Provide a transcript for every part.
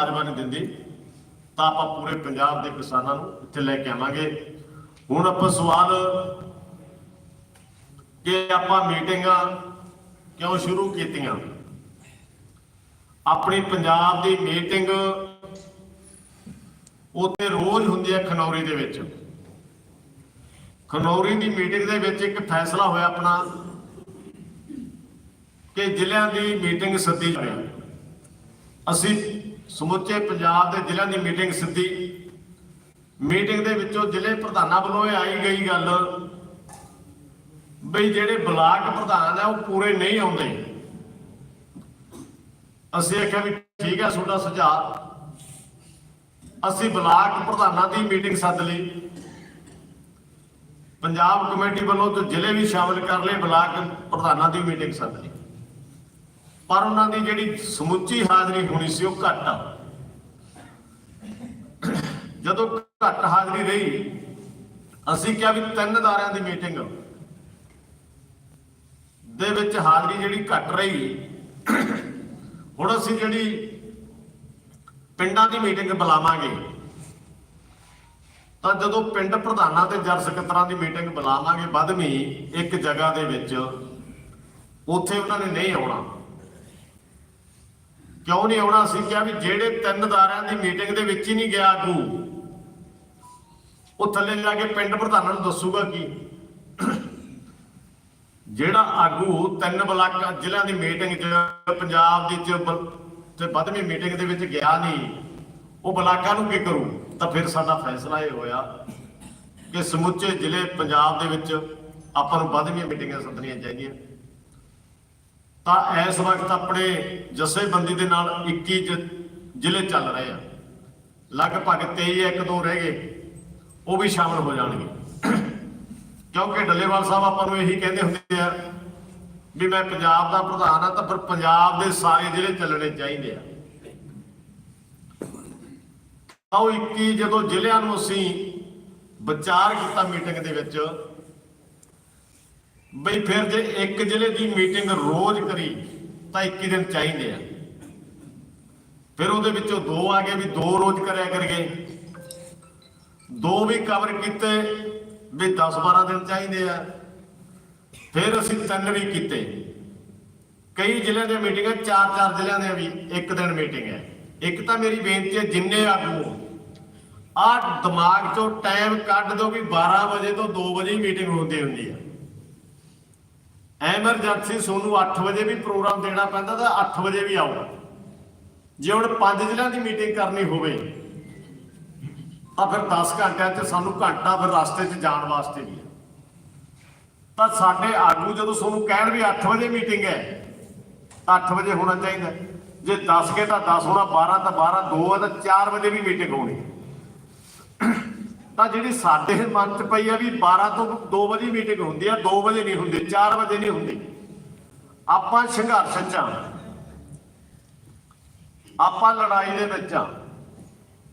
ਮੁਲਾਜ਼ਮਾਂ ਨਹੀਂ ਦਿੰਦੀ, ਤਾਂ ਆਪਾਂ ਪੂਰੇ ਪੰਜਾਬ ਦੇ ਕਿਸਾਨਾਂ ਨੂੰ ਇੱਥੇ ਲੈ ਕੇ ਆਵਾਂਗੇ। ਹੁਣ ਆਪਾਂ ਸਵਾਲ, ਕਿ ਆਪਾਂ ਮੀਟਿੰਗਾਂ ਕਿਉਂ ਸ਼ੁਰੂ ਕੀਤੀਆਂ? ਆਪਣੀ ਪੰਜਾਬ ਦੀ ਮੀਟਿੰਗ ਉੱਥੇ ਰੋਜ਼ ਹੁੰਦੀ ਹੈ ਖਨੌਰੀ ਦੇ ਵਿੱਚ। ਖਨੌਰੀ ਦੀ ਮੀਟਿੰਗ ਦੇ ਵਿੱਚ ਇੱਕ ਫੈਸਲਾ ਹੋਇਆ ਆਪਣਾ, ਕਿ ਜ਼ਿਲ੍ਹਿਆਂ ਦੀ ਮੀਟਿੰਗ ਸੱਦੀ ਜਾਵੇ ਅਸੀਂ ਸਮੁੱਚੇ ਪੰਜਾਬ ਦੇ ਜ਼ਿਲ੍ਹਿਆਂ ਦੀ ਮੀਟਿੰਗ ਸਿੱਧੀ। ਮੀਟਿੰਗ ਦੇ ਵਿੱਚੋਂ ਜ਼ਿਲ੍ਹੇ ਪ੍ਰਧਾਨਾਂ ਵੱਲੋਂ ਇਹ ਆਈ ਗਈ ਗੱਲ ਬਈ ਜਿਹੜੇ ਬਲਾਕ ਪ੍ਰਧਾਨ ਆ, ਉਹ ਪੂਰੇ ਨਹੀਂ ਆਉਂਦੇ। ਅਸੀਂ ਆਖਿਆ ਵੀ ਠੀਕ ਹੈ ਤੁਹਾਡਾ ਸੁਝਾਅ। ਅਸੀਂ ਬਲਾਕ ਪ੍ਰਧਾਨਾਂ ਦੀ ਮੀਟਿੰਗ ਸੱਦ ਲਈ। ਪੰਜਾਬ ਕਮੇਟੀ ਵੱਲੋਂ ਜੋ ਜ਼ਿਲ੍ਹੇ ਵੀ ਸ਼ਾਮਲ ਕਰ ਲਏ, ਬਲਾਕ ਪ੍ਰਧਾਨਾਂ ਦੀ ਮੀਟਿੰਗ ਸੱਦ ਲਈ। ਪਰ ਉਹਨਾਂ ਦੀ ਜਿਹੜੀ ਸਮੁੱਚੀ ਹਾਜ਼ਰੀ ਹੋਣੀ ਸੀ ਉਹ ਘੱਟ ਆ। ਜਦੋਂ ਘੱਟ ਹਾਜ਼ਰੀ ਰਹੀ, ਅਸੀਂ ਕਿਹਾ ਵੀ ਤਿੰਨ ਅਦਾਰਿਆਂ ਦੀ ਮੀਟਿੰਗ ਦੇ ਵਿੱਚ ਹਾਜ਼ਰੀ ਜਿਹੜੀ ਘੱਟ ਰਹੀ, ਹੁਣ ਅਸੀਂ ਜਿਹੜੀ ਪਿੰਡਾਂ ਦੀ ਮੀਟਿੰਗ ਬੁਲਾਵਾਂਗੇ, ਤਾਂ ਜਦੋਂ ਪਿੰਡ ਪ੍ਰਧਾਨਾਂ ਤੇ ਜਰ ਸਕੱਤਰਾਂ ਦੀ ਮੀਟਿੰਗ ਬੁਲਾਵਾਂਗੇ ਵੱਧਵੀਂ ਇੱਕ ਜਗ੍ਹਾ ਦੇ ਵਿੱਚ, ਉੱਥੇ ਉਹਨਾਂ ਨੇ ਨਹੀਂ ਆਉਣਾ। ਕਿਉਂ ਨਹੀਂ ਆਉਣਾ? ਸੀ ਕਿਹਾ ਵੀ ਜਿਹੜੇ ਤਿੰਨ ਦਾਰਿਆਂ ਦੀ ਮੀਟਿੰਗ ਦੇ ਵਿੱਚ ਹੀ ਨਹੀਂ ਗਿਆ ਆਗੂ ਉਹ ਥੱਲੇ ਜਾ ਕੇ ਪਿੰਡ ਪ੍ਰਧਾਨਾਂ ਨੂੰ ਦੱਸੂਗਾ ਕੀ? ਜਿਹੜਾ ਆਗੂ ਤਿੰਨ ਬਲਾਕਾਂ, ਜ਼ਿਲ੍ਹਿਆਂ ਦੀ ਮੀਟਿੰਗ 'ਚ, ਪੰਜਾਬ ਦੀ ਚ ਤੇ ਵੱਧਵੀਂ ਮੀਟਿੰਗ ਦੇ ਵਿੱਚ ਗਿਆ ਨਹੀਂ, ਉਹ ਬਲਾਕਾਂ ਨੂੰ ਕੀ ਕਰੂ? ਤਾਂ ਫਿਰ ਸਾਡਾ ਫੈਸਲਾ ਇਹ ਹੋਇਆ ਕਿ ਸਮੁੱਚੇ ਜ਼ਿਲ੍ਹੇ ਪੰਜਾਬ ਦੇ ਵਿੱਚ ਆਪਾਂ ਨੂੰ ਵੱਧਵੀਆਂ ਮੀਟਿੰਗਾਂ ਸੱਦਣੀਆਂ ਚਾਹੀਦੀਆਂ। ਤਾਂ ਇਸ ਵਕਤ ਆਪਣੇ ਜਥੇਬੰਦੀ ਦੇ ਨਾਲ 21 ਜ- ਜ਼ਿਲ੍ਹੇ ਚੱਲ ਰਹੇ ਆ। ਲਗਭਗ 23 ਇੱਕ ਦੋ ਰਹਿ ਗਏ, ਉਹ ਵੀ ਸ਼ਾਮਲ ਹੋ ਜਾਣਗੇ। ਕਿਉਂਕਿ ਡੱਲੇਵਾਲ ਸਾਹਿਬ ਆਪਾਂ ਨੂੰ ਇਹੀ ਕਹਿੰਦੇ ਹੁੰਦੇ ਆ ਵੀ ਮੈਂ ਪੰਜਾਬ ਦਾ ਪ੍ਰਧਾਨ ਆ ਤਾਂ ਫਿਰ ਪੰਜਾਬ ਦੇ ਸਾਰੇ ਜ਼ਿਲ੍ਹੇ ਚੱਲਣੇ ਚਾਹੀਦੇ ਆ। ਆਓ 21 ਜਦੋਂ ਜ਼ਿਲ੍ਹਿਆਂ ਨੂੰ ਅਸੀਂ ਵਿਚਾਰ ਕੀਤਾ ਮੀਟਿੰਗ ਦੇ ਵਿੱਚ ਬਈ ਫਿਰ ਜੇ ਇੱਕ ਜ਼ਿਲ੍ਹੇ ਦੀ ਮੀਟਿੰਗ ਰੋਜ਼ ਕਰੀ, ਤਾਂ 21 ਦਿਨ ਚਾਹੀਦੇ ਆ। ਫਿਰ ਉਹਦੇ ਵਿੱਚੋਂ ਦੋ ਆ ਗਏ ਵੀ ਦੋ ਰੋਜ਼ ਕਰਿਆ ਕਰਗੇ। ਦੋ ਵੀ ਕਵਰ ਕੀਤੇ, ਵੀ 10 12 ਦਿਨ ਚਾਹੀਦੇ ਆ। ਫਿਰ ਅਸੀਂ ਤਿੰਨ ਵੀ ਕੀਤੇ। ਕਈ ਜ਼ਿਲ੍ਹਿਆਂ ਦੀਆਂ ਮੀਟਿੰਗਾਂ, ਚਾਰ ਚਾਰ ਜ਼ਿਲ੍ਹਿਆਂ ਦੀਆਂ ਵੀ ਇੱਕ ਦਿਨ ਮੀਟਿੰਗ ਹੈ। ਇੱਕ ਤਾਂ ਮੇਰੀ ਬੇਨਤੀ ਹੈ, ਜਿੰਨੇ ਆਗੂ ਆ ਦਿਮਾਗ ਚੋਂ ਟਾਈਮ ਕੱਢ ਦਿਓ ਵੀ 12 ਵਜੇ ਤੋਂ 2 ਵਜੇ ਹੀ ਮੀਟਿੰਗ ਹੁੰਦੀ ਹੁੰਦੀ ਆ। ਐਮਰਜੈਂਸੀ ਤੁਹਾਨੂੰ 8 ਵਜੇ ਵੀ ਪ੍ਰੋਗਰਾਮ ਦੇਣਾ ਪੈਂਦਾ ਤਾਂ 8 ਵਜੇ ਵੀ ਆਓ। ਜੇ ਹੁਣ ਪੰਜ ਜ਼ਿਲ੍ਹਿਆਂ ਦੀ ਮੀਟਿੰਗ ਕਰਨੀ ਹੋਵੇ, ਤਾਂ ਫਿਰ 10 ਘੰਟਿਆਂ 'ਚ ਸਾਨੂੰ ਘੰਟਾ ਫਿਰ ਰਸਤੇ 'ਚ ਜਾਣ ਵਾਸਤੇ ਵੀ ਤਾਂ ਸਾਡੇ ਆਗੂ ਜਦੋਂ ਤੁਹਾਨੂੰ ਕਹਿਣ ਵੀ 8 ਵਜੇ ਮੀਟਿੰਗ ਹੈ 8 ਵਜੇ ਹੋਣਾ ਚਾਹੀਦਾ ਜੇ 10 ਕੇ ਤਾਂ 10 ਹੋਣਾ 12 ਤਾਂ 12 2 ਹੈ ਤਾਂ 4 ਵਜੇ ਵੀ ਮੀਟਿੰਗ ਹੋਣੀ। ਤਾਂ ਜਿਹੜੀ ਸਾਡੇ ਮਨ 'ਚ ਪਈ ਆ ਵੀ 12 ਤੋਂ 2 ਵਜੇ ਮੀਟਿੰਗ ਹੁੰਦੀ ਆ 2 ਵਜੇ ਨਹੀਂ ਹੁੰਦੀ 4 ਵਜੇ ਨਹੀਂ ਹੁੰਦੀ। ਆਪਾਂ ਸੰਘਰਸ਼ 'ਚ ਆ। ਆਪਾਂ ਲੜਾਈ ਦੇ ਵਿੱਚ ਆ।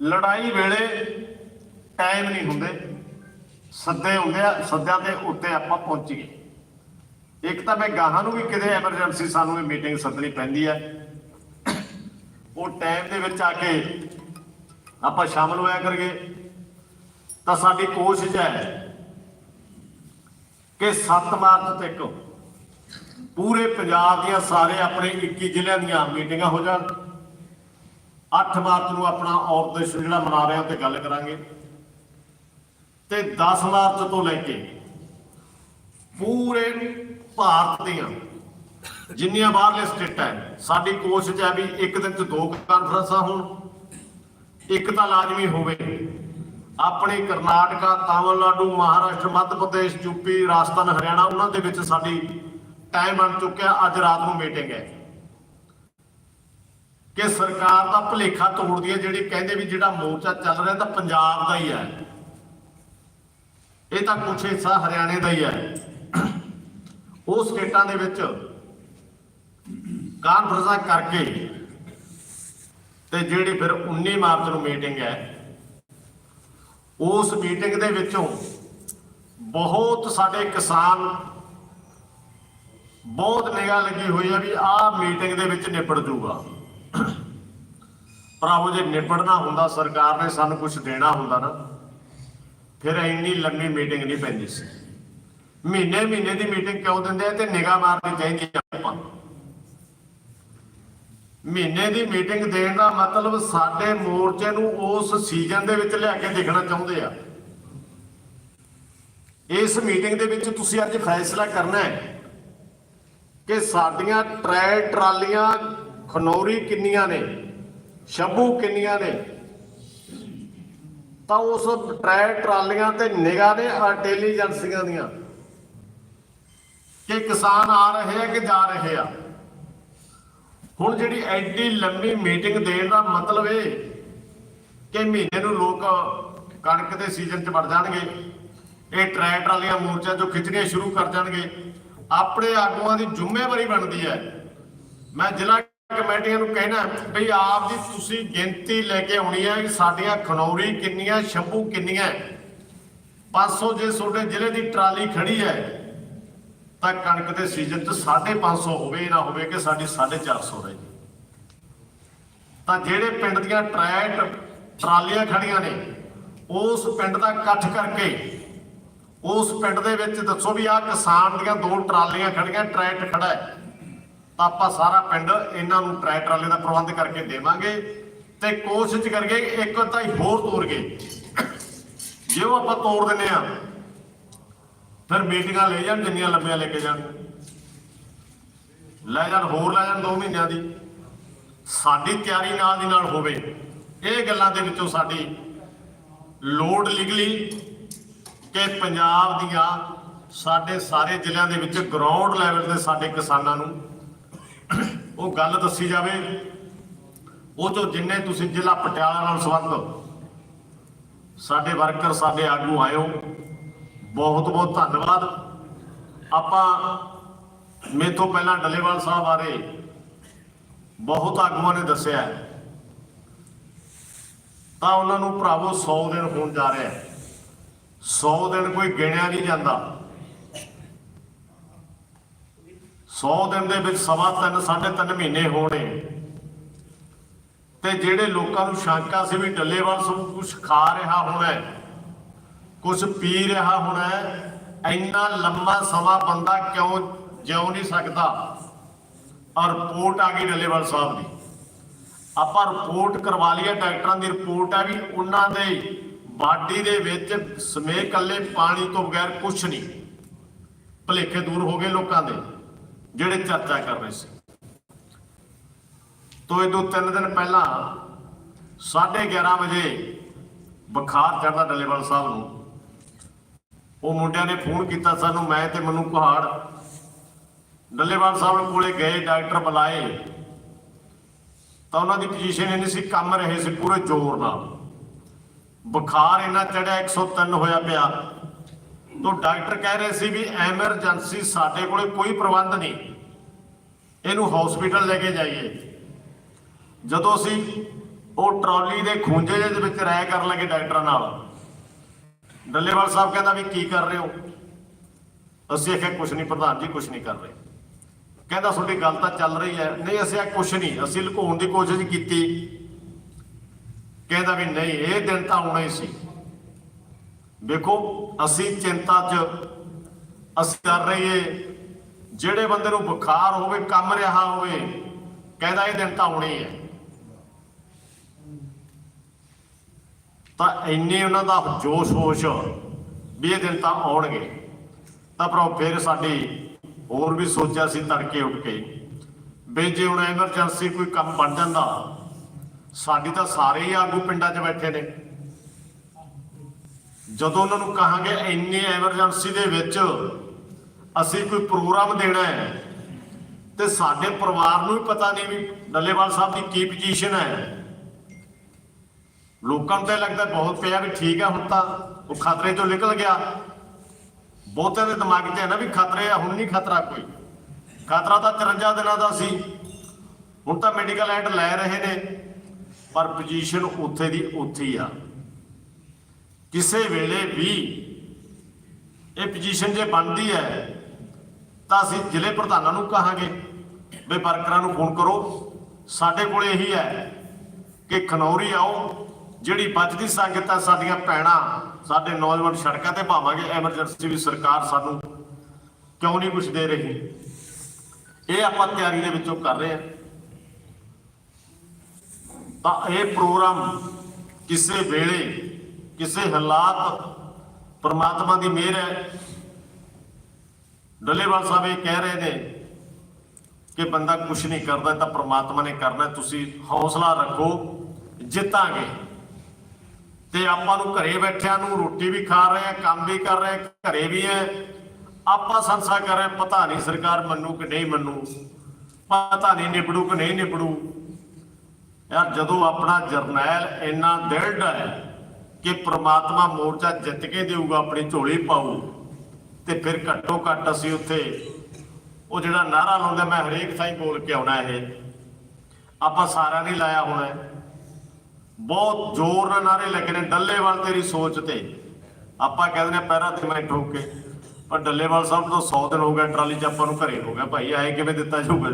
ਲੜਾਈ ਵੇਲੇ ਟਾਈਮ ਨਹੀਂ ਹੁੰਦੇ। ਸੱਦੇ ਹੁੰਦੇ ਆ, ਸੱਦਿਆਂ ਦੇ ਉੱਤੇ ਆਪਾਂ ਪਹੁੰਚੀਏ। ਇੱਕ ਤਾਂ ਮੈਂ ਗਾਹਾਂ ਨੂੰ ਵੀ ਕਿਤੇ ਐਮਰਜੈਂਸੀ ਸਾਨੂੰ ਇਹ ਮੀਟਿੰਗ ਸੱਦਣੀ ਪੈਂਦੀ ਹੈ ਉਹ ਟਾਈਮ ਦੇ ਵਿੱਚ ਆ ਕੇ ਆਪਾਂ ਸ਼ਾਮਲ ਹੋਇਆ ਕਰੀਏ। ਤਾਂ ਸਾਡੀ ਕੋਸ਼ਿਸ਼ ਹੈ ਕਿ 7 ਮਾਰਚ ਤੱਕ ਪੂਰੇ ਪੰਜਾਬ ਦੀਆਂ ਸਾਰੇ ਆਪਣੇ 21 ਜ਼ਿਲ੍ਹਿਆਂ ਦੀਆਂ ਮੀਟਿੰਗਾਂ ਹੋ ਜਾਣ। 8 ਮਾਰਚ ਨੂੰ ਆਪਣਾ ਔਰਤ ਦਿਵਸ ਜਿਹੜਾ ਮਨਾ ਰਹੇ ਹਾਂ ਤੇ ਗੱਲ ਕਰਾਂਗੇ। ਤੇ 10 ਮਾਰਚ ਤੋਂ ਲੈ ਕੇ ਪੂਰੇ ਭਾਰਤ ਦੀਆਂ ਜਿੰਨੀਆਂ ਬਾਹਰਲੇ ਸਟੇਟਾਂ ਸਾਡੀ ਕੋਸ਼ਿਸ਼ ਹੈ ਵੀ ਇੱਕ ਦਿਨ ਚ ਦੋ ਕਾਨਫਰੰਸਾਂ ਹੋਣ, ਇੱਕ ਤਾਂ ਲਾਜ਼ਮੀ ਹੋਵੇ। ਆਪਣੇ ਕਰਨਾਟਕਾ, ਤਾਮਿਲਨਾਡੂ, ਮਹਾਰਾਸ਼ਟਰ, ਮੱਧ ਪ੍ਰਦੇਸ਼ ਯੂਪੀ ਰਾਜਸਥਾਨ, ਹਰਿਆਣਾ, ਉਹਨਾਂ ਦੇ ਵਿੱਚ ਸਾਡੀ ਟਾਈਮ ਬਣ ਚੁੱਕਿਆ, ਅੱਜ ਰਾਤ ਨੂੰ ਮੀਟਿੰਗ ਹੈ। ਕਿ ਸਰਕਾਰ ਦਾ ਭਲੇਖਾ ਤੋੜਦੀ ਹੈ, ਜਿਹੜੀ ਕਹਿੰਦੇ ਵੀ ਜਿਹੜਾ ਮੋਰਚਾ ਚੱਲ ਰਿਹਾ ਤਾਂ ਪੰਜਾਬ ਦਾ ਹੀ ਹੈ। ਇਹ ਤਾਂ ਕੁਛ ਹਿੱਸਾ ਹਰਿਆਣੇ ਦਾ ਹੀ ਹੈ। ਉਹ ਸਟੇਟਾਂ ਦੇ ਵਿੱਚ ਕਾਨਫਰੰਸਾਂ ਕਰਕੇ ਤੇ ਜਿਹੜੀ ਫਿਰ 19 ਮਾਰਚ ਨੂੰ ਮੀਟਿੰਗ ਹੈ ਉਸ ਮੀਟਿੰਗ ਦੇ ਵਿੱਚੋਂ ਬਹੁਤ ਸਾਡੇ ਕਿਸਾਨ ਬਹੁਤ ਨਿਗਾਹ ਲੱਗੀ ਹੋਈ ਹੈ ਵੀ ਆਹ ਮੀਟਿੰਗ ਦੇ ਵਿੱਚ ਨਿਪਟ ਜੂਗਾ। ਭਰਾਵੋ, ਜੇ ਨਿਬੜਨਾ ਹੁੰਦਾ, ਸਰਕਾਰ ਨੇ ਸਾਨੂੰ ਕੁਝ ਦੇਣਾ ਹੁੰਦਾ ਨਾ, ਫਿਰ ਇੰਨੀ ਲੰਮੀ ਮੀਟਿੰਗ ਨਹੀਂ ਪੈਂਦੀ ਸੀ। ਮਹੀਨੇ ਮਹੀਨੇ ਦੀ ਮੀਟਿੰਗ ਕਿਉਂ ਦਿੰਦੇ ਆ ਤੇ ਨਿਗਾਹ ਮਾਰਨੀ ਚਾਹੀਦੀ ਆ ਆਪਾਂ ਮਹੀਨੇ ਦੀ ਮੀਟਿੰਗ ਦੇਣ ਦਾ ਮਤਲਬ ਸਾਡੇ ਮੋਰਚੇ ਨੂੰ ਉਸ ਸੀਜ਼ਨ ਦੇ ਵਿੱਚ ਲਿਆ ਕੇ ਦੇਖਣਾ ਚਾਹੁੰਦੇ ਆ। ਇਸ ਮੀਟਿੰਗ ਦੇ ਵਿੱਚ ਤੁਸੀਂ ਅੱਜ ਫੈਸਲਾ ਕਰਨਾ ਹੈ ਕਿ ਸਾਡੀਆਂ ਟਰੈ ਟਰਾਲੀਆਂ ਖਨੌਰੀ ਕਿੰਨੀਆਂ ਨੇ, ਸ਼ੰਭੂ ਕਿੰਨੀਆਂ ਨੇ? ਤਾਂ ਉਸ ਟਰੈ ਟਰਾਲੀਆਂ ਤੇ ਨਿਗਾਹ ਨੇ ਇੰਟੈਲੀਜੈਂਸੀਆਂ ਦੀਆਂ ਕਿ ਕਿਸਾਨ ਆ ਰਹੇ ਆ ਕਿ ਜਾ ਰਹੇ ਆ? ਹੁਣ ਜਿਹੜੀ ਐਡੀ ਲੰਬੀ ਮੀਟਿੰਗ ਦੇਣ ਦਾ ਮਤਲਬ ਇਹ ਕਿ ਮਹੀਨੇ ਨੂੰ ਲੋਕ ਕਣਕ ਦੇ ਸੀਜ਼ਨ 'ਚ ਵੜ ਜਾਣਗੇ, ਇਹ ਟਰੈ ਟਰਾਲੀਆਂ ਮੋਰਚਾ ਜੋ ਖਿੱਚਣੀਆਂ ਸ਼ੁਰੂ ਕਰ ਜਾਣਗੇ। ਆਪਣੇ ਆਗੂਆਂ ਦੀ ਜ਼ਿੰਮੇਵਾਰੀ ਬਣਦੀ ਹੈ। ਮੈਂ ਜ਼ਿਲ੍ਹਾ ਕਮੇਟੀਆਂ ਨੂੰ ਕਹਿਣਾ ਵੀ ਆਪ ਦੀ ਤੁਸੀਂ ਗਿਣਤੀ ਲੈ ਕੇ ਆਉਣੀ ਹੈ ਕਿ ਸਾਡੀਆਂ ਖਨੌਰੀ ਕਿੰਨੀਆਂ, ਸ਼ੰਭੂ ਕਿੰਨੀਆਂ 500 ਜੇ ਤੁਹਾਡੇ ਜ਼ਿਲ੍ਹੇ ਦੀ ਟਰਾਲੀ ਖੜੀ ਹੈ ਤਾਂ ਕਣਕ ਦੇ ਸੀਜ਼ਨ 'ਚ 550 ਹੋਵੇ ਨਾ ਹੋਵੇ ਕਿ ਸਾਡੀ 450 ਰਹੇ ਤਾਂ ਜਿਹੜੇ ਪਿੰਡ ਦੀਆਂ ਟਰੈਟ ਟਰਾਲੀਆਂ ਖੜੀਆਂ ਨੇ, ਉਸ ਪਿੰਡ ਦਾ ਇਕੱਠ ਕਰਕੇ, ਉਸ ਪਿੰਡ ਦੇ ਵਿੱਚ ਦੱਸੋ ਵੀ ਆਹ ਕਿਸਾਨ ਦੀਆਂ ਦੋ ਟਰਾਲੀਆਂ ਖੜੀਆਂ ਟਰੈਟ ਖੜਾ ਹੈ। ਤਾਂ ਆਪਾਂ ਸਾਰਾ ਪਿੰਡ ਇਹਨਾਂ ਨੂੰ ਟਰੈ ਟਰਾਲੇ ਦਾ ਪ੍ਰਬੰਧ ਕਰਕੇ ਦੇਵਾਂਗੇ ਤੇ ਕੋਸ਼ਿਸ਼ ਕਰਕੇ ਇੱਕ ਤਾਂ ਹੀ ਹੋਰ ਤੋਰ ਗਏ ਜੇ ਉਹ ਆਪਾਂ ਤੋੜ ਦਿੰਨੇ ਆ ਫਿਰ ਮੀਟਿੰਗਾਂ ਲੈ ਜਾਣ, ਜਿੰਨੀਆਂ ਲੰਬੀਆਂ ਲੈ ਕੇ ਜਾਣ। ਲੈ ਜਾਣ, ਹੋਰ ਲੈ ਜਾਣ 2 ਮਹੀਨਿਆਂ ਦੀ। ਸਾਡੀ ਤਿਆਰੀ ਨਾਲ ਦੀ ਨਾਲ ਹੋਵੇ। ਇਹ ਗੱਲਾਂ ਦੇ ਵਿੱਚੋਂ ਸਾਡੀ ਲੋੜ ਲਿਗਲੀ ਕਿ ਪੰਜਾਬ ਦੀਆਂ ਸਾਡੇ ਸਾਰੇ ਜ਼ਿਲ੍ਹਿਆਂ ਦੇ ਵਿੱਚ ਗਰਾਊਂਡ ਲੈਵਲ ਤੇ ਸਾਡੇ ਕਿਸਾਨਾਂ ਨੂੰ ਉਹ ਗੱਲ ਦੱਸੀ ਜਾਵੇ। ਉਹ ਤੋਂ ਜਿੰਨੇ ਤੁਸੀਂ ਜ਼ਿਲ੍ਹਾ ਪਟਿਆਲਾ ਨਾਲ ਸੰਬੰਧ, ਸਾਡੇ ਵਰਕਰ ਸਾਡੇ ਆਗੂ ਆਇਓ। ਬਹੁਤ ਬਹੁਤ ਧੰਨਵਾਦ। ਆਪਾਂ ਮੇਰੇ ਤੋਂ ਪਹਿਲਾਂ ਡੱਲੇਵਾਲ ਸਾਹਿਬ ਬਾਰੇ ਬਹੁਤ ਆਗੂਆਂ ਨੇ ਦੱਸਿਆ ਤਾਂ ਉਹਨਾਂ ਨੂੰ ਭਰਾਵੋ 100 ਦਿਨ ਹੋਣ ਜਾ ਰਿਹਾ ਹੈ। 100 ਦਿਨ ਕੋਈ ਗਿਣਿਆ ਨਹੀਂ ਜਾਂਦਾ। 100 ਦਿਨ ਦੇ ਵਿੱਚ ਸਵਾ ਤਿੰਨ, ਸਾਢੇ ਤਿੰਨ ਮਹੀਨੇ ਹੋਣੇ। ਤੇ ਜਿਹੜੇ ਲੋਕਾਂ ਨੂੰ ਸ਼ੰਕਾ ਸੀ ਵੀ ਡੱਲੇਵਾਲ ਸਭ ਕੁਝ ਖਾ ਰਿਹਾ ਹੋਣਾ ਹੈ ਕੁਝ ਪੀ ਰਿਹਾ ਹੋਣਾ ਇੰਨਾ ਲੰਮਾ ਸਮਾਂ ਬੰਦਾ ਕਿਉਂ ਜਿਉ ਨਹੀਂ ਸਕਦਾ? ਔਰ ਰਿਪੋਰਟ ਆ ਗਈ ਡੱਲੇਵਾਲ ਸਾਹਿਬ ਦੀ। ਆਪਾਂ ਰਿਪੋਰਟ ਕਰਵਾ ਲਈ ਡਾਕਟਰਾਂ ਦੀ ਰਿਪੋਰਟ ਹੈ ਵੀ ਉਹਨਾਂ ਦੇ ਬਾਡੀ ਦੇ ਵਿੱਚ ਸਮੇ ਕੱਲੇ ਪਾਣੀ ਤੋਂ ਬਗੈਰ ਕੁਝ ਨਹੀਂ। ਭਲੇਖੇ ਦੂਰ ਹੋ ਗਏ ਲੋਕਾਂ ਦੇ, ਜਿਹੜੇ ਚਰਚਾ ਕਰ ਰਹੇ ਸੀ। ਤੋਂ ਇਹ ਦੋ ਤਿੰਨ ਦਿਨ ਪਹਿਲਾਂ 11:30 ਵਜੇ ਬੁਖਾਰ ਚੜਦਾ ਡੱਲੇਵਾਲ ਸਾਹਿਬ ਨੂੰ। ਉਹ ਮੁੰਡਿਆਂ ਨੇ ਫੋਨ ਕੀਤਾ ਸਾਨੂੰ, ਮੈਂ ਤੇ ਮਨੂੰ ਪਹਾੜ ਡੱਲੇਵਾਲ ਸਾਹਿਬ ਕੋਲੇ ਗਏ, ਡਾਕਟਰ ਬੁਲਾਏ। ਤਾਂ ਉਹਨਾਂ ਦੀ ਪੋਜੀਸ਼ਨ ਇਹ ਸੀ, ਕੰਮ ਰਹੇ ਸੀ ਪੂਰੇ ਜ਼ੋਰ ਨਾਲ। ਬੁਖਾਰ ਇੰਨਾ ਚੜਿਆ 103 ਹੋਇਆ ਪਿਆ। ਤੋਂ ਡਾਕਟਰ ਕਹਿ ਰਹੇ ਸੀ ਵੀ ਐਮਰਜੈਂਸੀ ਸਾਡੇ ਕੋਲੇ ਕੋਈ ਪ੍ਰਬੰਧ ਨਹੀਂ। ਇਹਨੂੰ ਹਸਪੀਟਲ ਲੈ ਕੇ ਜਾਈਏ। ਜਦੋਂ ਅਸੀਂ ਉਹ ਟਰਾਲੀ ਦੇ ਖੂੰਜੇ ਜਿਹੇ ਦੇ ਵਿੱਚ ਰਾਇ ਕਰਨ ਲੱਗੇ ਡਾਕਟਰਾਂ ਨਾਲ ਡੱਲੇਵਾਲ ਸਾਹਿਬ ਕਹਿੰਦਾ ਵੀ ਕੀ ਕਰ ਰਹੇ ਹੋ? ਅਸੀਂ ਆਖਿਆ ਕੁਝ ਨਹੀਂ ਪ੍ਰਧਾਨ ਜੀ ਕੁਝ ਨਹੀਂ ਕਰ ਰਹੇ। ਕਹਿੰਦਾ, ਤੁਹਾਡੀ ਗੱਲ ਤਾਂ ਚੱਲ ਰਹੀ ਹੈ। ਨਹੀਂ, ਅਸੀਂ ਆ ਕੁਝ ਨਹੀਂ। ਅਸੀਂ ਲੁਕਾਉਣ ਦੀ ਕੋਸ਼ਿਸ਼ ਕੀਤੀ। ਕਹਿੰਦਾ ਵੀ ਨਹੀਂ, ਇਹ ਦਿਨ ਤਾਂ ਆਉਣਾ ਹੀ ਸੀ। ਵੇਖੋ, ਅਸੀਂ ਚਿੰਤਾ 'ਚ ਅਸੀਂ ਕਰ ਰਹੀਏ। ਜਿਹੜੇ ਬੰਦੇ ਨੂੰ ਬੁਖਾਰ ਹੋਵੇ, ਕੰਮ ਰਿਹਾ ਹੋਵੇ, ਕਹਿੰਦਾ ਇਹ ਦਿਨ ਤਾਂ ਆਉਣੇ ਹੈ। ਤਾਂ ਇੰਨੇ ਉਹਨਾਂ ਦਾ ਜੋਸ਼ ਹੋਸ਼ ਵੀ ਇਹ ਦਿਨ ਤਾਂ ਆਉਣਗੇ। ਤਾਂ ਪਰ ਫਿਰ ਸਾਡੀ ਹੋਰ ਵੀ ਸੋਚਿਆ ਸੀ ਤੜਕੇ ਉੱਠ ਕੇ ਵੀ ਜੇ ਹੁਣ ਐਮਰਜੈਂਸੀ ਕੋਈ ਕੰਮ ਬਣ ਜਾਂਦਾ, ਸਾਡੀ ਤਾਂ ਸਾਰੇ ਹੀ ਆਗੂ ਪਿੰਡਾਂ 'ਚ ਬੈਠੇ ਨੇ। ਜਦੋਂ ਉਹਨਾਂ ਨੂੰ ਕਹਾਂਗੇ ਇੰਨੀ ਐਮਰਜੈਂਸੀ ਦੇ ਵਿੱਚ ਅਸੀਂ ਕੋਈ ਪ੍ਰੋਗਰਾਮ ਦੇਣਾ ਹੈ, ਤੇ ਸਾਡੇ ਪਰਿਵਾਰ ਨੂੰ ਵੀ ਪਤਾ ਨਹੀਂ ਵੀ ਡੱਲੇਵਾਲ ਸਾਹਿਬ ਦੀ ਕੀ ਪੋਜੀਸ਼ਨ ਹੈ। ਲੋਕਾਂ ਨੂੰ ਤਾਂ ਇਹ ਲੱਗਦਾ ਬਹੁਤ ਪਿਆ ਵੀ ਠੀਕ ਹੈ ਹੁਣ ਤਾਂ ਉਹ ਖਤਰੇ ਤੋਂ ਨਿਕਲ ਗਿਆ। ਬਹੁਤਿਆਂ ਦੇ ਦਿਮਾਗ 'ਚ ਹੈ ਨਾ ਵੀ ਖਤਰੇ ਆ, ਹੁਣ ਨਹੀਂ ਖਤਰਾ ਕੋਈ। ਖਤਰਾ ਤਾਂ 53 ਦਿਨਾਂ ਦਾ ਸੀ। ਹੁਣ ਤਾਂ ਮੈਡੀਕਲ ਐਡ ਲੈ ਰਹੇ ਨੇ, ਪਰ ਪੋਜੀਸ਼ਨ ਉੱਥੇ ਦੀ ਉੱਥੇ ਹੀ ਆ। ਕਿਸੇ ਵੇਲੇ ਵੀ ਇਹ ਪੋਜੀਸ਼ਨ ਜੇ ਬਣਦੀ ਹੈ, ਤਾਂ ਅਸੀਂ ਜ਼ਿਲ੍ਹੇ ਪ੍ਰਧਾਨਾਂ ਨੂੰ ਕਹਾਂਗੇ ਵੀ ਵਰਕਰਾਂ ਨੂੰ ਫੋਨ ਕਰੋ। ਸਾਡੇ ਕੋਲ ਇਹੀ ਹੈ ਕਿ ਖਨੌਰੀ ਆਓ ਜਿਹੜੀ ਬਚਦੀ ਸੰਗਤ ਆ, ਸਾਡੀਆਂ ਭੈਣਾਂ, ਸਾਡੇ ਨੌਜਵਾਨ ਸੜਕਾਂ ਤੇ ਭਾਵਾਂਗੇ, ਐਮਰਜੈਂਸੀ ਵੀ ਸਰਕਾਰ ਸਾਨੂੰ ਕਿਉਂ ਨਹੀਂ ਕੁਝ ਦੇ ਰਹੀ? ਇਹ ਆਪਾਂ ਤਿਆਰੀ ਦੇ ਵਿੱਚੋਂ ਕਰ ਰਹੇ ਹਾਂ। ਤਾਂ ਇਹ ਪ੍ਰੋਗਰਾਮ ਕਿਸੇ ਵੇਲੇ, ਕਿਸੇ ਹਾਲਾਤ ਪਰਮਾਤਮਾ ਦੀ ਮਿਹਰ ਹੈ। ਡੱਲੇਵਾਲ ਸਾਹਿਬ ਇਹ ਕਹਿ ਰਹੇ ਨੇ ਕਿ ਬੰਦਾ ਕੁਝ ਨਹੀਂ ਕਰਦਾ ਤਾਂ ਪਰਮਾਤਮਾ ਨੇ ਕਰਨਾ ਤੁਸੀਂ ਹੌਸਲਾ ਰੱਖੋ, ਜਿੱਤਾਂਗੇ। ਤੇ ਆਪਾਂ ਨੂੰ ਘਰੇ ਬੈਠਿਆਂ ਨੂੰ ਰੋਟੀ ਵੀ ਖਾ ਰਹੇ ਆ ਕੰਮ ਵੀ ਕਰ ਰਹੇ ਆ ਘਰੇ ਵੀ ਹੈ। ਆਪਾਂ ਸੰਸਾ ਕਰ ਰਹੇ ਪਤਾ ਨਹੀਂ ਸਰਕਾਰ ਮੰਨੂ ਕਿ ਨਹੀਂ ਮੰਨੂ। ਪਤਾ ਨਹੀਂ ਨਿਬੜੂ ਕਿ ਨਹੀਂ ਨਿਬੜੂ। ਯਾਰ ਜਦੋਂ ਆਪਣਾ ਜਰਨੈਲ ਇੰਨਾ ਦਿਲਡ ਹੈ ਕਿ ਪ੍ਰਮਾਤਮਾ ਮੋਰਚਾ ਜਿੱਤ ਕੇ ਦੇਊਗਾ, ਆਪਣੀ ਝੋਲੀ ਪਾਊ, ਤੇ ਫਿਰ ਘੱਟੋ ਘੱਟ ਅਸੀਂ ਉੱਥੇ ਉਹ ਜਿਹੜਾ ਨਾਰਾ ਲਾਉਂਦਾ, ਮੈਂ ਹਰੇਕ ਥਾਂ ਬੋਲ ਕੇ ਆਉਣਾ ਇਹ। ਆਪਾਂ ਸਾਰਾ ਨਹੀਂ ਲਾਇਆ ਹੋਣਾ ਬਹੁਤ ਜ਼ੋਰ ਨਾਲ ਨਾਰੇ ਲੱਗੇ ਨੇ ਡੱਲੇਵਾਲ ਤੇਰੀ ਸੋਚ ਤੇ। ਆਪਾਂ ਕਹਿੰਦੇ ਨੇ ਪੈਰਾਂ ਤੇ ਮੈਂ ਠੋਕ ਕੇ। ਪਰ ਡੱਲੇਵਾਲ ਸਾਹਿਬ ਤੋਂ 100 ਦਿਨ ਹੋ ਗਿਆ ਟਰਾਲੀ ਚ ਆਪਾਂ ਨੂੰ ਘਰੇ ਹੋ ਗਿਆ। ਭਾਈ ਆਏ ਕਿਵੇਂ ਦਿੱਤਾ ਜਾਊਗਾ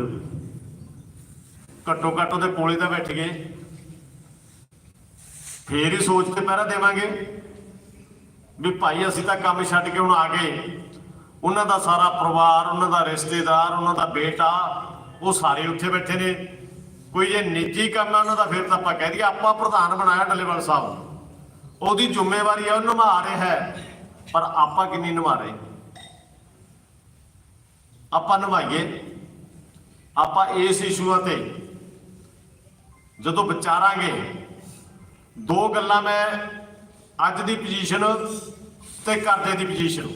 ਘੱਟੋ ਘੱਟ ਉਹਦੇ ਕੋਲੇ ਤਾਂ ਬੈਠ ਗਏ। ਫੇਰ ਹੀ ਸੋਚ ਤੇ ਪਹਿਰਾ ਦੇਵਾਂਗੇ। ਵੀ ਭਾਈ, ਅਸੀਂ ਤਾਂ ਕੰਮ ਛੱਡ ਕੇ ਹੁਣ ਆ ਗਏ। ਉਹਨਾਂ ਦਾ ਸਾਰਾ ਪਰਿਵਾਰ, ਉਹਨਾਂ ਦਾ ਰਿਸ਼ਤੇਦਾਰ, ਉਹਨਾਂ ਦਾ ਬੇਟਾ, ਉਹ ਸਾਰੇ ਉੱਥੇ ਬੈਠੇ ਨੇ। ਕੋਈ ਜੇ ਨਿੱਜੀ ਕੰਮ ਹੈ ਉਹਨਾਂ ਦਾ ਫਿਰ ਤਾਂ ਆਪਾਂ ਕਹਿ ਦਈਏ, ਆਪਾਂ ਪ੍ਰਧਾਨ ਬਣਾਇਆ ਡੱਲੇਵਾਲ ਸਾਹਿਬ ਉਹਦੀ ਜ਼ਿੰਮੇਵਾਰੀ ਹੈ ਉਹ ਨਿਭਾ ਰਿਹਾ ਹੈ। ਪਰ ਆਪਾਂ ਕਿੰਨੀ ਨਿਭਾ ਰਹੇ? ਆਪਾਂ ਨਿਭਾਈਏ। ਆਪਾਂ ਇਸ ਇਸ਼ੂਆਂ ਤੇ ਜਦੋਂ ਵਿਚਾਰਾਂਗੇ, ਦੋ ਗੱਲਾਂ ਮੈਂ ਅੱਜ ਦੀ ਪੋਜੀਸ਼ਨ ਤੇ ਕਰਜ਼ੇ ਦੀ ਪੋਜੀਸ਼ਨ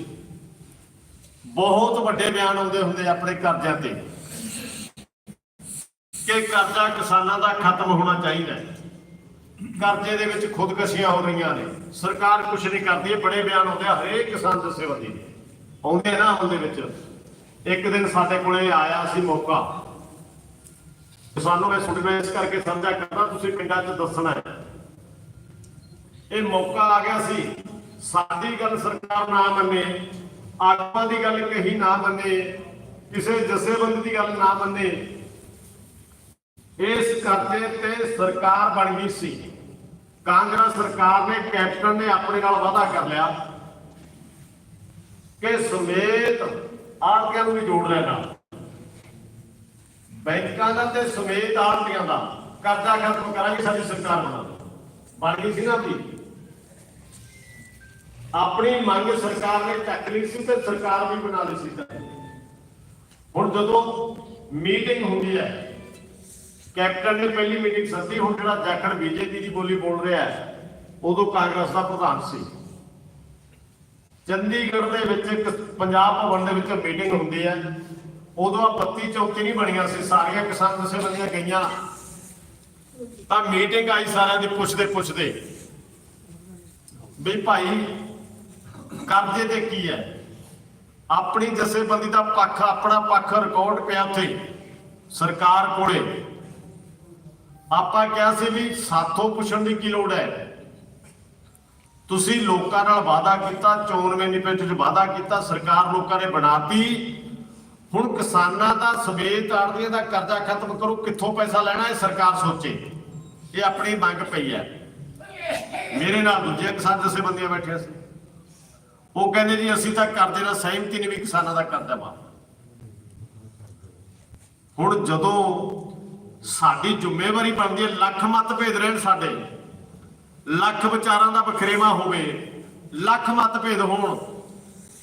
ਬਹੁਤ ਵੱਡੇ ਬਿਆਨ ਆਉਂਦੇ ਹੁੰਦੇ ਆਪਣੇ ਕਰਜ਼ਿਆਂ ਤੇ। ਕਿ ਕਰਜ਼ਾ ਕਿਸਾਨਾਂ ਦਾ ਖਤਮ ਹੋਣਾ ਚਾਹੀਦਾ ਹੈ। ਕਰਜ਼ੇ ਦੇ ਵਿੱਚ ਖੁਦਕਸ਼ੀਆਂ ਹੋ ਰਹੀਆਂ ਨੇ। ਸਰਕਾਰ ਕੁਝ ਨਹੀਂ ਕਰਦੀ, ਇਹ ਬੜੇ ਬਿਆਨ ਆਉਂਦੇ ਹਰੇਕ ਕਿਸਾਨ ਜਥੇਬੰਦੀ ਦੇ। ਆਉਂਦੇ ਨਾ ਆਉਂਦੇ ਵਿੱਚ। ਇੱਕ ਦਿਨ ਸਾਡੇ ਕੋਲੇ ਆਇਆ ਸੀ ਮੌਕਾ। ਸਾਨੂੰ ਮੈਂ ਸੁਣਨਾ ਇਸ ਕਰਕੇ ਸਮਝਾ ਕਰਦਾ ਤੁਸੀਂ ਪਿੰਡਾਂ 'ਚ ਦੱਸਣਾ ਹੈ। ਇਹ ਮੌਕਾ ਆ ਗਿਆ ਸੀ। ਸਾਡੀ ਗੱਲ ਸਰਕਾਰ ਨਾ ਮੰਨੇ, ਆਗੂਆਂ ਦੀ ਗੱਲ ਕਹੀ ਨਾ ਮੰਨੇ, ਕਿਸੇ ਜਥੇਬੰਦੀ ਦੀ ਗੱਲ ਨਾ ਮੰਨੇ। ਇਸ ਕਰਜ਼ੇ ਤੇ ਸਰਕਾਰ ਬਣ ਗਈ ਸੀ। ਕਾਂਗਰਸ ਸਰਕਾਰ ਨੇ, ਕੈਪਟਨ ਨੇ ਆਪਣੇ ਨਾਲ ਵਾਅਦਾ ਕਰ ਲਿਆ ਕਿ ਸਮੇਤ ਆੜਤੀਆਂ ਨੂੰ ਵੀ ਜੋੜ ਲੈਣਾ। ਬੈਂਕਾਂ ਦਾ ਤੇ ਸਮੇਤ ਆੜਤੀਆਂ ਦਾ ਕਰਜ਼ਾ ਖਤਮ ਕਰਾਂਗੇ ਸਾਡੀ ਸਰਕਾਰ ਬਣਾ ਬਣ ਗਈ ਸੀ ਨਾ ਵੀ ਆਪਣੀ ਮੰਗ ਸਰਕਾਰ ਨੇ ਚੱਕ ਲਈ ਸੀ ਤੇ ਸਰਕਾਰ ਵੀ ਬਣਾ ਲਈ ਸੀ। ਹੁਣ ਜਦੋਂ ਮੀਟਿੰਗ ਹੁੰਦੀ ਹੈ ਕੈਪਟਨ ਨੇ ਪਹਿਲੀ ਮੀਟਿੰਗ ਸੱਦੀ, ਹੁਣ ਜਿਹੜਾ ਜਾਖੜ ਬੀਜੇਪੀ ਦੀ ਬੋਲੀ ਬੋਲ ਰਿਹਾ ਹੈ, ਉਦੋਂ ਕਾਂਗਰਸ ਦਾ ਪ੍ਰਧਾਨ ਸੀ। ਚੰਡੀਗੜ੍ਹ ਦੇ ਵਿੱਚ ਪੰਜਾਬ ਭਵਨ ਦੇ ਵਿੱਚ ਮੀਟਿੰਗ ਹੁੰਦੀ ਹੈ। ਉਦੋਂ ਆ 32 ਚੌਕੀ ਨਹੀਂ ਬਣੀਆਂ ਸੀ, ਸਾਰੀਆਂ ਕਿਸਾਨ ਜਥੇਬੰਦੀਆਂ ਗਈਆਂ। ਤਾਂ ਮੀਟਿੰਗ ਆਈ ਸਾਰਿਆਂ ਦੀ ਪੁੱਛਦੇ ਪੁੱਛਦੇ। ਵੀ ਭਾਈ, ਕਰਜ਼ੇ ਤੇ ਕੀ ਹੈ? ਆਪਣੀ ਜਥੇਬੰਦੀ ਦਾ ਪੱਖ, ਆਪਣਾ ਪੱਖ ਰਿਕਾਰਡ ਪਿਆ ਉੱਥੇ। ਸਰਕਾਰ ਕੋਲੇ। ਆਪਾਂ ਕਿਹਾ ਸੀ ਵੀ ਸਾਥੋਂ ਪੁੱਛਣ ਦੀ ਕੀ ਲੋੜ ਹੈ? ਤੁਸੀਂ ਲੋਕਾਂ ਨਾਲ ਵਾਅਦਾ ਕੀਤਾ ਚੋਣ ਮੈਨੀਫੈਸਟੋ 'ਚ ਵਾਅਦਾ ਕੀਤਾ, ਸਰਕਾਰ ਲੋਕਾਂ ਨੇ ਬਣਾਤੀ। ਹੁਣ ਕਿਸਾਨਾਂ ਦਾ ਸਵੇਤ ਆੜਤੀਆਂ ਦਾ ਕਰਜ਼ਾ ਖਤਮ ਕਰੋ, ਕਿੱਥੋਂ ਪੈਸਾ ਲੈਣਾ ਇਹ ਸਰਕਾਰ ਸੋਚੇ। ਇਹ ਆਪਣੀ ਮੰਗ ਪਈ ਹੈ। ਮੇਰੇ ਨਾਲ ਦੂਜੇ ਕਿਸਾਨ ਜਥੇਬੰਦੀਆਂ ਬੈਠੀਆਂ ਸੀ। ਉਹ ਕਹਿੰਦੇ ਜੀ, ਅਸੀਂ ਤਾਂ ਕਰਦੇ ਨਾਲ ਸਹਿਮਤੀ ਨਹੀਂ ਵੀ ਕਿਸਾਨਾਂ ਦਾ ਕਰਜ਼ਾ ਮਾਫ। ਹੁਣ ਜਦੋਂ ਸਾਡੀ ਜ਼ਿੰਮੇਵਾਰੀ ਬਣਦੀ ਹੈ ਲੱਖ ਮਤਭੇਦ ਰਹਿਣ ਸਾਡੇ। ਲੱਖ ਵਿਚਾਰਾਂ ਦਾ ਬਖਰੇਵਾ ਹੋਵੇ, ਲੱਖ ਮਤਭੇਦ ਹੋਣ।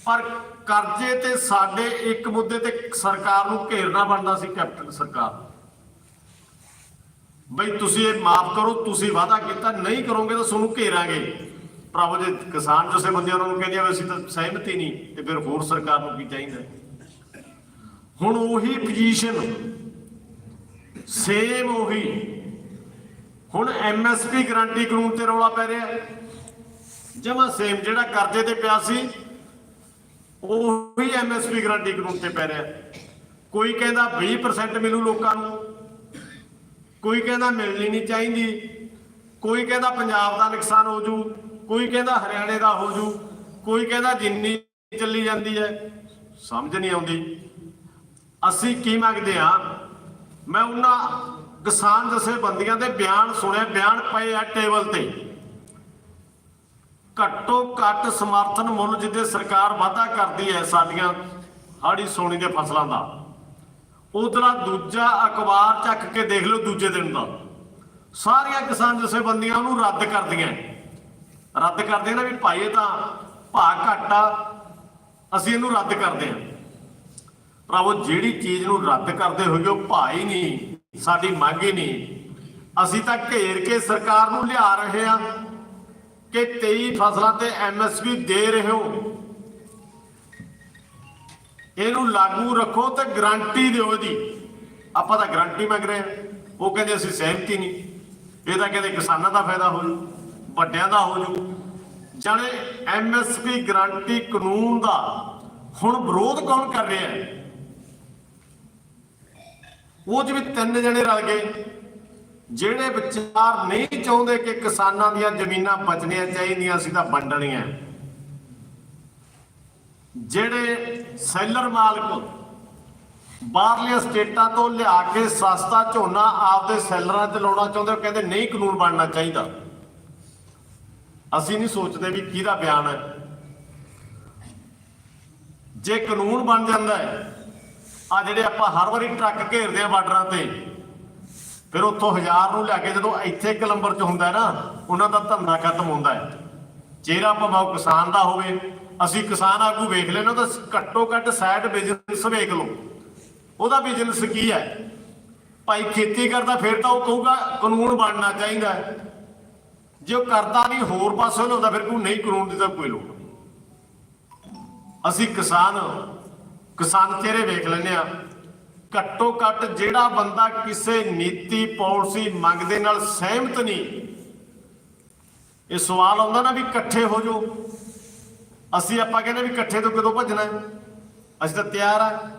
ਪਰ ਕਰਜ਼ੇ ਤੇ ਸਾਡੇ ਇੱਕ ਮੁੱਦੇ ਤੇ ਸਰਕਾਰ ਨੂੰ ਘੇਰਨਾ ਬਣਦਾ ਸੀ ਕੈਪਟਨ ਸਰਕਾਰ। ਬਈ ਤੁਸੀਂ ਇਹ ਮਾਫ ਕਰੋ, ਤੁਸੀਂ ਵਾਅਦਾ ਕੀਤਾ, ਨਹੀਂ ਕਰੋਗੇ ਤਾਂ ਤੁਹਾਨੂੰ ਘੇਰਾਂਗੇ। ਭਰਾਵੋ, ਜੇ ਕਿਸਾਨ ਜਿਸੇ ਬੰਦੇ ਉਹਨਾਂ ਨੂੰ ਕਹਿੰਦੇ ਆ ਅਸੀਂ ਤਾਂ ਸਹਿਮਤੀ ਨਹੀਂ, ਤੇ ਫਿਰ ਹੋਰ ਸਰਕਾਰ ਨੂੰ ਕੀ ਚਾਹੀਦਾ? ਹੁਣ ਉਹੀ ਪੋਜੀਸ਼ਨ ਸੇਮ ਉਹੀ। ਹੁਣ ਐਮਐਸਪੀ ਗਰੰਟੀ ਕਾਨੂੰਨ ਤੇ ਰੌਲਾ ਪੈ ਰਿਹਾ। ਜਮਾ ਸੇਮ ਜਿਹੜਾ ਕਰਜ਼ੇ ਤੇ ਪਿਆ ਸੀ, ਉਹੀ ਐਮਐਸਪੀ ਗਰੰਟੀ ਕਾਨੂੰਨ ਤੇ ਪੈ ਰਿਹਾ। ਕੋਈ ਕਹਿੰਦਾ 20% ਮਿਲੂ ਲੋਕਾਂ ਨੂੰ। ਕੋਈ ਕਹਿੰਦਾ ਮਿਲਣੀ ਨਹੀਂ ਚਾਹੀਦੀ। ਕੋਈ ਕਹਿੰਦਾ ਪੰਜਾਬ ਦਾ ਨੁਕਸਾਨ ਹੋ ਜੂ। ਕੋਈ ਕਹਿੰਦਾ ਹਰਿਆਣੇ ਦਾ ਹੋ ਜੂ। ਕੋਈ ਕਹਿੰਦਾ ਜਿੰਨੀ ਚੱਲੀ ਜਾਂਦੀ ਹੈ। ਸਮਝ ਨਹੀਂ ਆਉਂਦੀ। ਅਸੀਂ ਕੀ ਮੰਗਦੇ ਆ ਮੈਂ ਉਹਨਾਂ ਕਿਸਾਨ ਜਥੇਬੰਦੀਆਂ ਦੇ ਬਿਆਨ ਸੁਣੇ ਬਿਆਨ ਪਏ ਆ ਟੇਬਲ ਤੇ। ਘੱਟੋ ਘੱਟ ਸਮਰਥਨ ਮੁੱਲ ਜਿੱਦੇ ਸਰਕਾਰ ਵਾਅਦਾ ਕਰਦੀ ਹੈ ਸਾਡੀਆਂ ਹਾੜੀ ਸੋਣੀ ਦੇ ਫਸਲਾਂ ਦਾ ਉਧਰਾ ਦੂਜਾ ਅਖਬਾਰ ਚੱਕ ਕੇ ਦੇਖ ਲਓ ਦੂਜੇ ਦਿਨ ਦਾ। ਸਾਰੀਆਂ ਕਿਸਾਨ ਜਥੇਬੰਦੀਆਂ ਉਹਨੂੰ ਰੱਦ ਕਰਦੀਆਂ। ਰੱਦ ਕਰਦੇ ਨੇ ਵੀ ਭਾਈ ਇਹ ਤਾਂ ਭਾਅ ਘੱਟ ਆ, ਅਸੀਂ ਇਹਨੂੰ ਰੱਦ ਕਰਦੇ ਹਾਂ। ਭਰਾਵੋ ਜਿਹੜੀ ਚੀਜ਼ ਨੂੰ ਰੱਦ ਕਰਦੇ ਹੋਏ ਉਹ ਭਾਅ ਹੀ ਨਹੀਂ, ਸਾਡੀ ਮੰਗ ਹੀ ਨਹੀਂ। ਅਸੀਂ ਤਾਂ ਘੇਰ ਕੇ ਸਰਕਾਰ ਨੂੰ ਲਿਆ ਰਹੇ ਹਾਂ ਕਿ 23 ਫਸਲਾਂ ਤੇ ਐਮਐਸਪੀ ਦੇ ਰਹੇ ਹੋ। ਇਹਨੂੰ ਲਾਗੂ ਰੱਖੋ ਤੇ ਗਰੰਟੀ ਦਿਓ ਇਹਦੀ ਆਪਾਂ ਤਾਂ ਗਰੰਟੀ ਮੰਗ ਰਹੇ ਹਾਂ। ਉਹ ਕਹਿੰਦੇ ਅਸੀਂ ਸਹਿਮਤੀ ਨਹੀਂ। ਇਹ ਤਾਂ ਕਹਿੰਦੇ ਕਿਸਾਨਾਂ ਦਾ ਫਾਇਦਾ ਹੋ ਜੂ, ਵੱਡਿਆਂ ਦਾ ਹੋ ਜੂ। ਜਾਣੇ ਐਮਐਸਪੀ ਗਰੰਟੀ ਕਾਨੂੰਨ ਦਾ ਹੁਣ ਵਿਰੋਧ ਕੌਣ ਕਰ ਰਿਹਾ ਹੈ? ਉਹ ਚ ਵੀ ਤਿੰਨ ਜਣੇ ਰਲ ਗਏ, ਜਿਹੜੇ ਵਿਚਾਰ ਨਹੀਂ ਚਾਹੁੰਦੇ ਕਿ ਕਿਸਾਨਾਂ ਦੀਆਂ ਜ਼ਮੀਨਾਂ ਬਚਣੀਆਂ ਚਾਹੀਦੀਆਂ ਸੀ, ਤਾਂ ਵੰਡਣੀਆਂ। ਜਿਹੜੇ ਸੈਲਰ ਮਾਲਕ ਬਾਹਰਲੀਆਂ ਸਟੇਟਾਂ ਤੋਂ ਲਿਆ ਕੇ ਸਸਤਾ ਝੋਨਾ ਆਪਦੇ ਸੈਲਰਾਂ ਤੇ ਲਾਉਣਾ ਚਾਹੁੰਦੇ ਉਹ ਕਹਿੰਦੇ ਨਹੀਂ ਕਾਨੂੰਨ ਬਣਨਾ ਚਾਹੀਦਾ। ਅਸੀਂ ਨਹੀਂ ਸੋਚਦੇ ਵੀ ਕਿਹਦਾ ਬਿਆਨ ਹੈ। ਜੇ ਕਾਨੂੰਨ ਬਣ ਜਾਂਦਾ ਹੈ ਆ ਜਿਹੜੇ ਆਪਾਂ ਹਰ ਵਾਰੀ ਟਰੱਕ ਘੇਰਦੇ ਆ ਬਾਰਡਰਾਂ ਤੇ, ਫਿਰ ਉੱਥੋਂ ਹਜ਼ਾਰ ਨੂੰ ਲਿਆ ਕੇ ਜਦੋਂ ਇੱਥੇ ਇੱਕ 'ਚ ਹੁੰਦਾ ਨਾ, ਉਹਨਾਂ ਦਾ ਧੰਦਾ ਖਤਮ ਹੁੰਦਾ ਹੈ। ਚਿਹਰਾ ਭਾਵੇਂ ਕਿਸਾਨ ਦਾ ਹੋਵੇ, ਅਸੀਂ ਕਿਸਾਨ ਆਗੂ ਵੇਖ ਲੈਣਾ ਤਾਂ ਘੱਟੋ ਘੱਟ ਸਾਈਡ ਬਿਜ਼ਨਸ ਵੇਖ ਲਓ। ਉਹਦਾ ਬਿਜ਼ਨਸ ਕੀ ਹੈ? ਭਾਈ ਖੇਤੀ ਕਰਦਾ, ਫਿਰ ਤਾਂ ਉਹ ਕਹੂਗਾ ਕਾਨੂੰਨ ਬਣਨਾ ਚਾਹੀਦਾ ਜੇ ਉਹ ਕਰਦਾ ਨਹੀਂ, ਹੋਰ ਪਾਸੇ ਲਾਉਂਦਾ ਫਿਰ ਕੋਈ ਨਹੀਂ ਕਾਨੂੰਨ ਦੀ ਤਾਂ ਕੋਈ ਲੋੜ ਅਸੀਂ ਕਿਸਾਨ ਕਿਸਾਨ ਚਿਹਰੇ ਵੇਖ ਲੈਂਦੇ ਆ। ਘੱਟੋ ਘੱਟ ਜਿਹੜਾ ਬੰਦਾ ਕਿਸੇ ਨੀਤੀ, ਪਾਲਿਸੀ ਮੰਗ ਦੇ ਨਾਲ ਸਹਿਮਤ ਨਹੀਂ, ਇਹ ਸਵਾਲ ਆਉਂਦਾ ਨਾ ਵੀ ਇਕੱਠੇ ਹੋ ਜਾਓ। ਅਸੀਂ ਆਪਾਂ ਕਹਿੰਦੇ ਵੀ ਇਕੱਠੇ ਤੋਂ ਕਦੋਂ ਭੱਜਣਾ ਅਸੀਂ ਤਾਂ ਤਿਆਰ ਆ।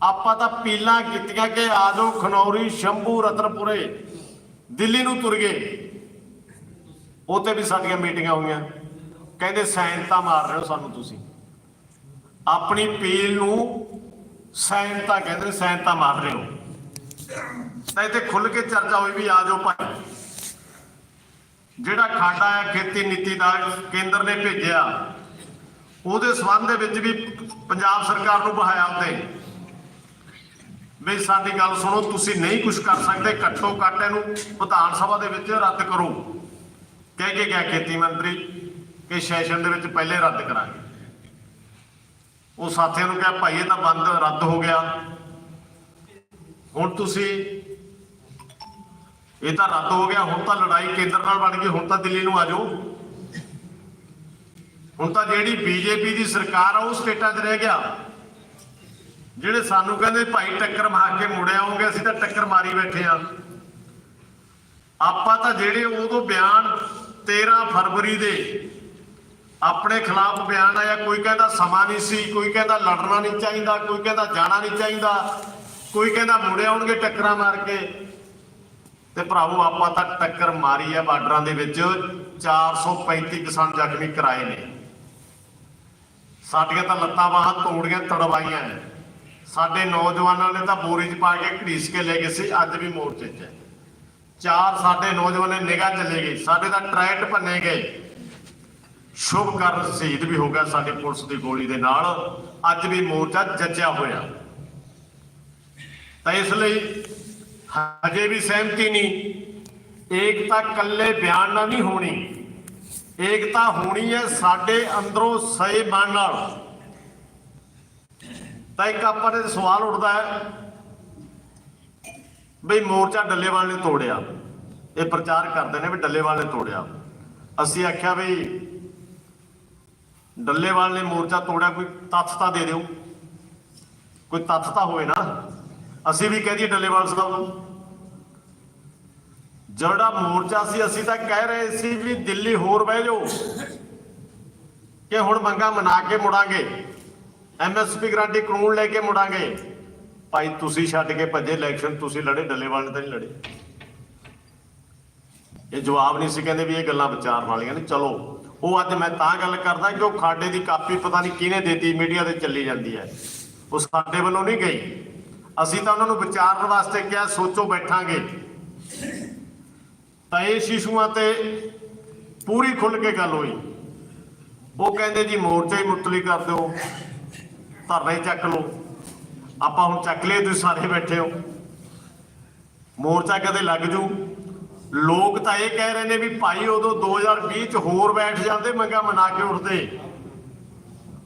ਆਪਾਂ ਤਾਂ ਪੀਲਾਂ ਕੀਤੀਆਂ ਕਿ ਆ ਜਾਓ ਖਨੌਰੀ, ਸ਼ੰਭੂ, ਰਤਨਪੁਰੇ, ਦਿੱਲੀ ਨੂੰ ਤੁਰ ਗਏ। ਉੱਥੇ ਵੀ ਸਾਡੀਆਂ ਮੀਟਿੰਗਾਂ ਹੋਈਆਂ। ਕਹਿੰਦੇ ਸਾਈਨ ਮਾਰ ਰਹੇ ਹੋ ਸਾਨੂੰ ਤੁਸੀਂ। ਆਪਣੀ ਪੀਲ ਨੂੰ ਸਾਈਨ ਕਹਿੰਦੇ ਨੇ ਸਾਈਨ ਮਾਰ ਰਹੇ ਹੋ ਤਾਂ ਇੱਥੇ ਖੁੱਲ ਕੇ ਚਰਚਾ ਹੋਈ ਵੀ ਆ ਜਾਓ ਭਾਈ। ਜਿਹੜਾ ਖਾਡਾ ਹੈ, ਖੇਤੀ ਨੀਤੀ ਦਾ ਕੇਂਦਰ ਨੇ ਭੇਜਿਆ, ਉਹਦੇ ਸਬੰਧ ਦੇ ਵਿੱਚ ਵੀ ਪੰਜਾਬ ਸਰਕਾਰ ਨੂੰ ਬਹਾਇਆ ਉੱਤੇ। ਵੀ ਸਾਡੀ ਗੱਲ ਸੁਣੋ, ਤੁਸੀਂ ਨਹੀਂ ਕੁਝ ਕਰ ਸਕਦੇ, ਘੱਟੋ ਘੱਟ ਇਹਨੂੰ ਵਿਧਾਨ ਸਭਾ ਦੇ ਵਿੱਚ ਰੱਦ ਕਰੋ। ਕਹਿ ਕੇ ਗਿਆ ਖੇਤੀ ਮੰਤਰੀ ਕਿ ਸੈਸ਼ਨ ਦੇ ਵਿੱਚ ਪਹਿਲੇ ਰੱਦ ਕਰਾਂਗੇ। ਉਹ ਸਾਥੀਆਂ ਨੂੰ ਕਿਹਾ, ਭਾਈ ਇਹਦਾ ਬੰਦ ਰੱਦ ਹੋ ਗਿਆ। ਹੁਣ ਤੁਸੀਂ ਇਹ ਤਾਂ ਰੱਦ ਹੋ ਗਿਆ, ਹੁਣ ਤਾਂ ਲੜਾਈ ਕੇਂਦਰ ਨਾਲ ਬਣ ਗਈ, ਹੁਣ ਤਾਂ ਦਿੱਲੀ ਨੂੰ ਆ ਜਾਓ। ਹੁਣ ਤਾਂ ਜਿਹੜੀ ਬੀਜੇਪੀ ਦੀ ਸਰਕਾਰ ਆ, ਉਹ ਸਟੇਟਾਂ 'ਚ ਰਹਿ ਗਿਆ। ਜਿਹੜੇ ਸਾਨੂੰ ਕਹਿੰਦੇ, ਭਾਈ, ਟੱਕਰ ਮਾਰ ਕੇ ਮੁੜ ਆਉਂਗੇ, ਅਸੀਂ ਤਾਂ ਟੱਕਰ ਮਾਰੀ ਬੈਠੇ ਆ। ਆਪਾਂ ਤਾਂ ਜਿਹੜੇ ਉਦੋਂ ਬਿਆਨ 13 ਫਰਵਰੀ ਦੇ ਆਪਣੇ ਖਿਲਾਫ ਬਿਆਨ ਆਇਆ, ਕੋਈ ਕਹਿੰਦਾ ਸਮਾਂ ਨਹੀਂ ਸੀ, ਕੋਈ ਕਹਿੰਦਾ ਲੜਨਾ ਨਹੀਂ ਚਾਹੀਦਾ, ਕੋਈ ਕਹਿੰਦਾ ਜਾਣਾ ਨਹੀਂ ਚਾਹੀਦਾ, ਕੋਈ ਕਹਿੰਦਾ ਮੁੜੇ ਆਉਣਗੇ ਟੱਕਰਾਂ ਮਾਰ ਕੇ। ਤੇ ਭਰਾਵੋ, ਆਪਾਂ ਤਾਂ ਟੱਕਰ ਮਾਰੀ ਆ ਬਾਰਡਰਾਂ ਦੇ ਵਿੱਚ 435 ਕਿਸਾਨ ਜ਼ਖਮੀ ਕਰਾਏ ਨੇ। ਸਾਡੀਆਂ ਤਾਂ ਲੱਤਾਂ ਬਾਹਾਂ ਤੋੜੀਆਂ, ਤੜਵਾਈਆਂ ਨੇ। ਸਾਡੇ ਨੌਜਵਾਨਾਂ ਨੇ ਤਾਂ ਬੋਰੀ 'ਚ ਪਾ ਕੇ ਘੜੀਸ ਕੇ ਲੈ ਗਏ ਸੀ, ਅੱਜ ਵੀ ਮੋਰਚੇ 'ਚ ਹੈ। ਚਾਰ ਸਾਡੇ ਨੌਜਵਾਨ ਨਿਗਾਹ ਚਲੇ ਗਏ, ਸਾਡੇ ਤਾਂ ਟਰੈਕਟ ਭੰਨੇ ਗਏ। ਸ਼ੁਭ ਕਰਨ ਸ਼ਹੀਦ ਵੀ ਹੋ ਗਿਆ ਸਾਡੀ ਪੁਲਿਸ ਦੀ ਗੋਲੀ ਦੇ ਨਾਲ। ਅੱਜ ਵੀ ਮੋਰਚਾ ਜੱਜਿਆ ਹੋਇਆ। ਤਾਂ ਇਸ ਲਈ ਹਜੇ ਵੀ ਸਹਿਮਤੀ ਨਹੀਂ। ਏਕਤਾ ਕੱਲੇ ਬਿਆਨ ਨਾਲ ਨਹੀਂ ਹੋਣੀ। ਏਕਤਾ ਹੋਣੀ ਹੈ ਸਾਡੇ ਅੰਦਰੋਂ ਸਹੀ ਬਣ ਨਾਲ। ਤਾਂ ਇੱਕ ਆਪਾਂ ਨੇ ਸਵਾਲ ਉੱਠਦਾ ਹੈ ਬਈ ਮੋਰਚਾ ਡੱਲੇਵਾਲ ਨੇ ਤੋੜਿਆ। ਇਹ ਪ੍ਰਚਾਰ ਕਰਦੇ ਨੇ ਵੀ ਡੱਲੇਵਾਲ ਨੇ ਤੋੜਿਆ। ਅਸੀਂ ਆਖਿਆ ਬਈ ਡੱਲੇਵਾਲ ਨੇ ਮੋਰਚਾ ਤੋੜਿਆ, ਕੋਈ ਤੱਥ ਤਾਂ ਦੇ ਦਿਓ। ਕੋਈ ਤੱਥ ਤਾਂ ਹੋਵੇ ਨਾ। ਅਸੀਂ ਵੀ ਕਹਿ ਦਈਏ ਡੱਲੇਵਾਲ ਸਾਹਿਬ ਨੂੰ। ਜਿਹੜਾ ਮੋਰਚਾ ਸੀ, ਅਸੀਂ ਤਾਂ ਕਹਿ ਰਹੇ ਸੀ ਵੀ ਦਿੱਲੀ ਹੋਰ ਬਹਿ ਜਾਓ, ਕਿ ਹੁਣ ਮੰਗਾ ਮਨਾ ਕੇ ਮੁੜਾਂਗੇ। ਐਮਐਸਪੀ ਗਾਰੰਟੀ ਕਾਨੂੰਨ ਲੈ ਕੇ ਮੁੜਾਂਗੇ। ਭਾਈ, ਤੁਸੀਂ ਛੱਡ ਕੇ ਭੱਜੇ ਇਲੈਕਸ਼ਨ, ਤੁਸੀਂ ਲੜੇ, ਡੱਲੇਵਾਲ ਨੇ ਤਾਂ ਨਹੀਂ ਲੜੇ। ਇਹ ਜਵਾਬ ਨਹੀਂ ਸੀ, ਕਹਿੰਦੇ ਵੀ ਇਹ ਗੱਲਾਂ ਵਿਚਾਰ ਵਾਲੀਆਂ ਨੇ। ਚਲੋ ਉਹ ਅੱਜ ਮੈਂ ਤਾਂ ਗੱਲ ਕਰਦਾ ਕਿ ਉਹ ਖਾਡੇ ਦੀ ਕਾਪੀ ਪਤਾ ਨਹੀਂ ਕਿਹਨੇ ਦਿੱਤੀ, ਮੀਡੀਆ ਤੇ ਚੱਲੀ ਜਾਂਦੀ ਹੈ। ਉਹ ਸਾਡੇ ਵੱਲੋਂ ਨਹੀਂ ਗਈ। ਅਸੀਂ ਤਾਂ ਉਹਨਾਂ ਨੂੰ ਵਿਚਾਰਨ ਵਾਸਤੇ ਕਿਹਾ, ਸੋਚੋ ਬੈਠਾਂਗੇ। ਤਾਂ ਇਹ ਸ਼ਿਸ਼ੂਆਂ ਤੇ ਪੂਰੀ ਖੁੱਲ ਕੇ ਗੱਲ ਹੋਈ। ਉਹ ਕਹਿੰਦੇ ਜੀ, ਮੋਰਚਾ ਹੀ ਮੁੱਤਲੀ ਕਰ ਦਿਓ, ਧਰਨੇ ਚੱਕ ਲਓ। ਆਪਾਂ ਹੁਣ ਚੱਕ ਲਏ, ਤੁਸੀਂ ਸਾਰੇ ਬੈਠੇ ਹੋ। ਮੋਰਚਾ ਕਦੇ ਲੱਗ ਜੂ। ਲੋਕ ਤਾਂ ਇਹ ਕਹਿ ਰਹੇ ਨੇ ਵੀ ਭਾਈ ਉਦੋਂ 2020 ਚ ਹੋਰ ਬੈਠ ਜਾਂਦੇ, ਮੰਗਾ ਮਨਾ ਕੇ ਉੱਠਦੇ।